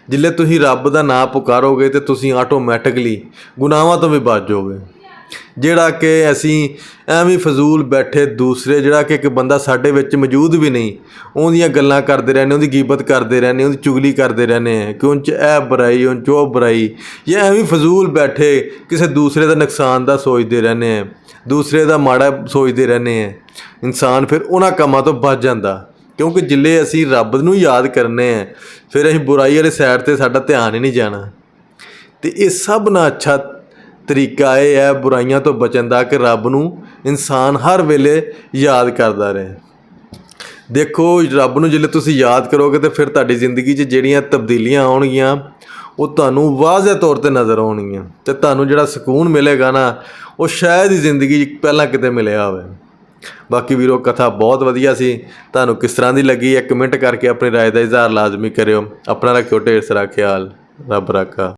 Speaker 1: ਜਿੱਲੇ ਤੁਸੀਂ ਰੱਬ ਦਾ ਨਾਮ ਪੁਕਾਰੋਗੇ ਤੇ ਤੁਸੀਂ ਆਟੋਮੈਟਿਕਲੀ ਗੁਨਾਹਾਂ ਤੋਂ ਵੀ ਬਚ ਜਾਓਗੇ। ਜਿਹੜਾ ਕਿ ਅਸੀਂ ਐਵੇਂ ਫਜ਼ੂਲ ਬੈਠੇ ਦੂਸਰੇ, ਜਿਹੜਾ ਕਿ ਇੱਕ ਬੰਦਾ ਸਾਡੇ ਵਿੱਚ ਮੌਜੂਦ ਵੀ ਨਹੀਂ, ਉਹਦੀਆਂ ਗੱਲਾਂ ਕਰਦੇ ਰਹਿੰਦੇ, ਉਹਦੀ ਗੀਬਤ ਕਰਦੇ ਰਹਿੰਦੇ, ਉਹਦੀ ਚੁਗਲੀ ਕਰਦੇ ਰਹਿੰਦੇ ਆ। ਕਿ ਉਹਨ ਚ ਇਹ ਬੁਰਾਈ ਉਹਨ ਚ ਉਹ ਬੁਰਾਈ, ਜਾਂ ਐਵੇਂ ਫਜ਼ੂਲ ਬੈਠੇ ਕਿਸੇ ਦੂਸਰੇ ਦਾ ਨੁਕਸਾਨ ਦਾ ਸੋਚਦੇ ਰਹਿੰਦੇ ਆ, ਦੂਸਰੇ ਦਾ ਮਾੜਾ ਸੋਚਦੇ ਰਹਿੰਦੇ ਆ। ਇਨਸਾਨ ਫਿਰ ਉਹਨਾਂ ਕੰਮਾਂ ਤੋਂ ਬਚ ਜਾਂਦਾ। ਕਿਉਂਕਿ ਜਿੱਲੇ ਅਸੀਂ ਰੱਬ ਨੂੰ ਯਾਦ ਕਰਨੇ ਆ, ਫਿਰ ਅਸੀਂ ਬੁਰਾਈ ਵਾਲੇ ਸਾਈਡ ਤੇ ਸਾਡਾ ਧਿਆਨ ਹੀ ਨਹੀਂ ਜਾਣਾ। ਤੇ ਇਹ ਸਭ ਨਾਲ ਅੱਛਾ ਤਰੀਕਾ ਇਹ ਹੈ ਬੁਰਾਈਆਂ ਤੋਂ ਬਚਣ ਦਾ ਕਿ ਰੱਬ ਨੂੰ ਇਨਸਾਨ ਹਰ ਵੇਲੇ ਯਾਦ ਕਰਦਾ ਰਹੇ। ਦੇਖੋ, ਰੱਬ ਨੂੰ ਜਦੋਂ ਤੁਸੀਂ ਯਾਦ ਕਰੋਗੇ ਤੇ ਫਿਰ ਤੁਹਾਡੀ ਜ਼ਿੰਦਗੀ 'ਚ ਜਿਹੜੀਆਂ ਤਬਦੀਲੀਆਂ ਆਉਣਗੀਆਂ, ਉਹ ਤੁਹਾਨੂੰ ਵਾਜ਼ਿਹ ਤੌਰ ਤੇ ਨਜ਼ਰ ਆਉਣਗੀਆਂ ਤੇ ਤੁਹਾਨੂੰ ਜਿਹੜਾ ਸਕੂਨ ਮਿਲੇਗਾ ਨਾ, ਉਹ ਸ਼ਾਇਦ ਹੀ ਜ਼ਿੰਦਗੀ 'ਚ ਪਹਿਲਾਂ ਕਿਤੇ ਮਿਲਿਆ ਹੋਵੇ। ਬਾਕੀ ਵੀਰੋ ਕਥਾ ਬਹੁਤ ਵਧੀਆ ਸੀ ਤੁਹਾਨੂੰ ਕਿਸ ਤਰ੍ਹਾਂ ਦੀ ਲੱਗੀ ਹੈ ਕਮੈਂਟ ਕਰਕੇ ਆਪਣੀ رائے ਦਾ ਇਜ਼ਹਾਰ ਲਾਜ਼ਮੀ ਕਰਿਓ ਆਪਣਾ ਰੱਖਿਓ ਢੇਰ ਸਾਰਾ ਖਿਆਲ ਰੱਬ ਰਾਖਾ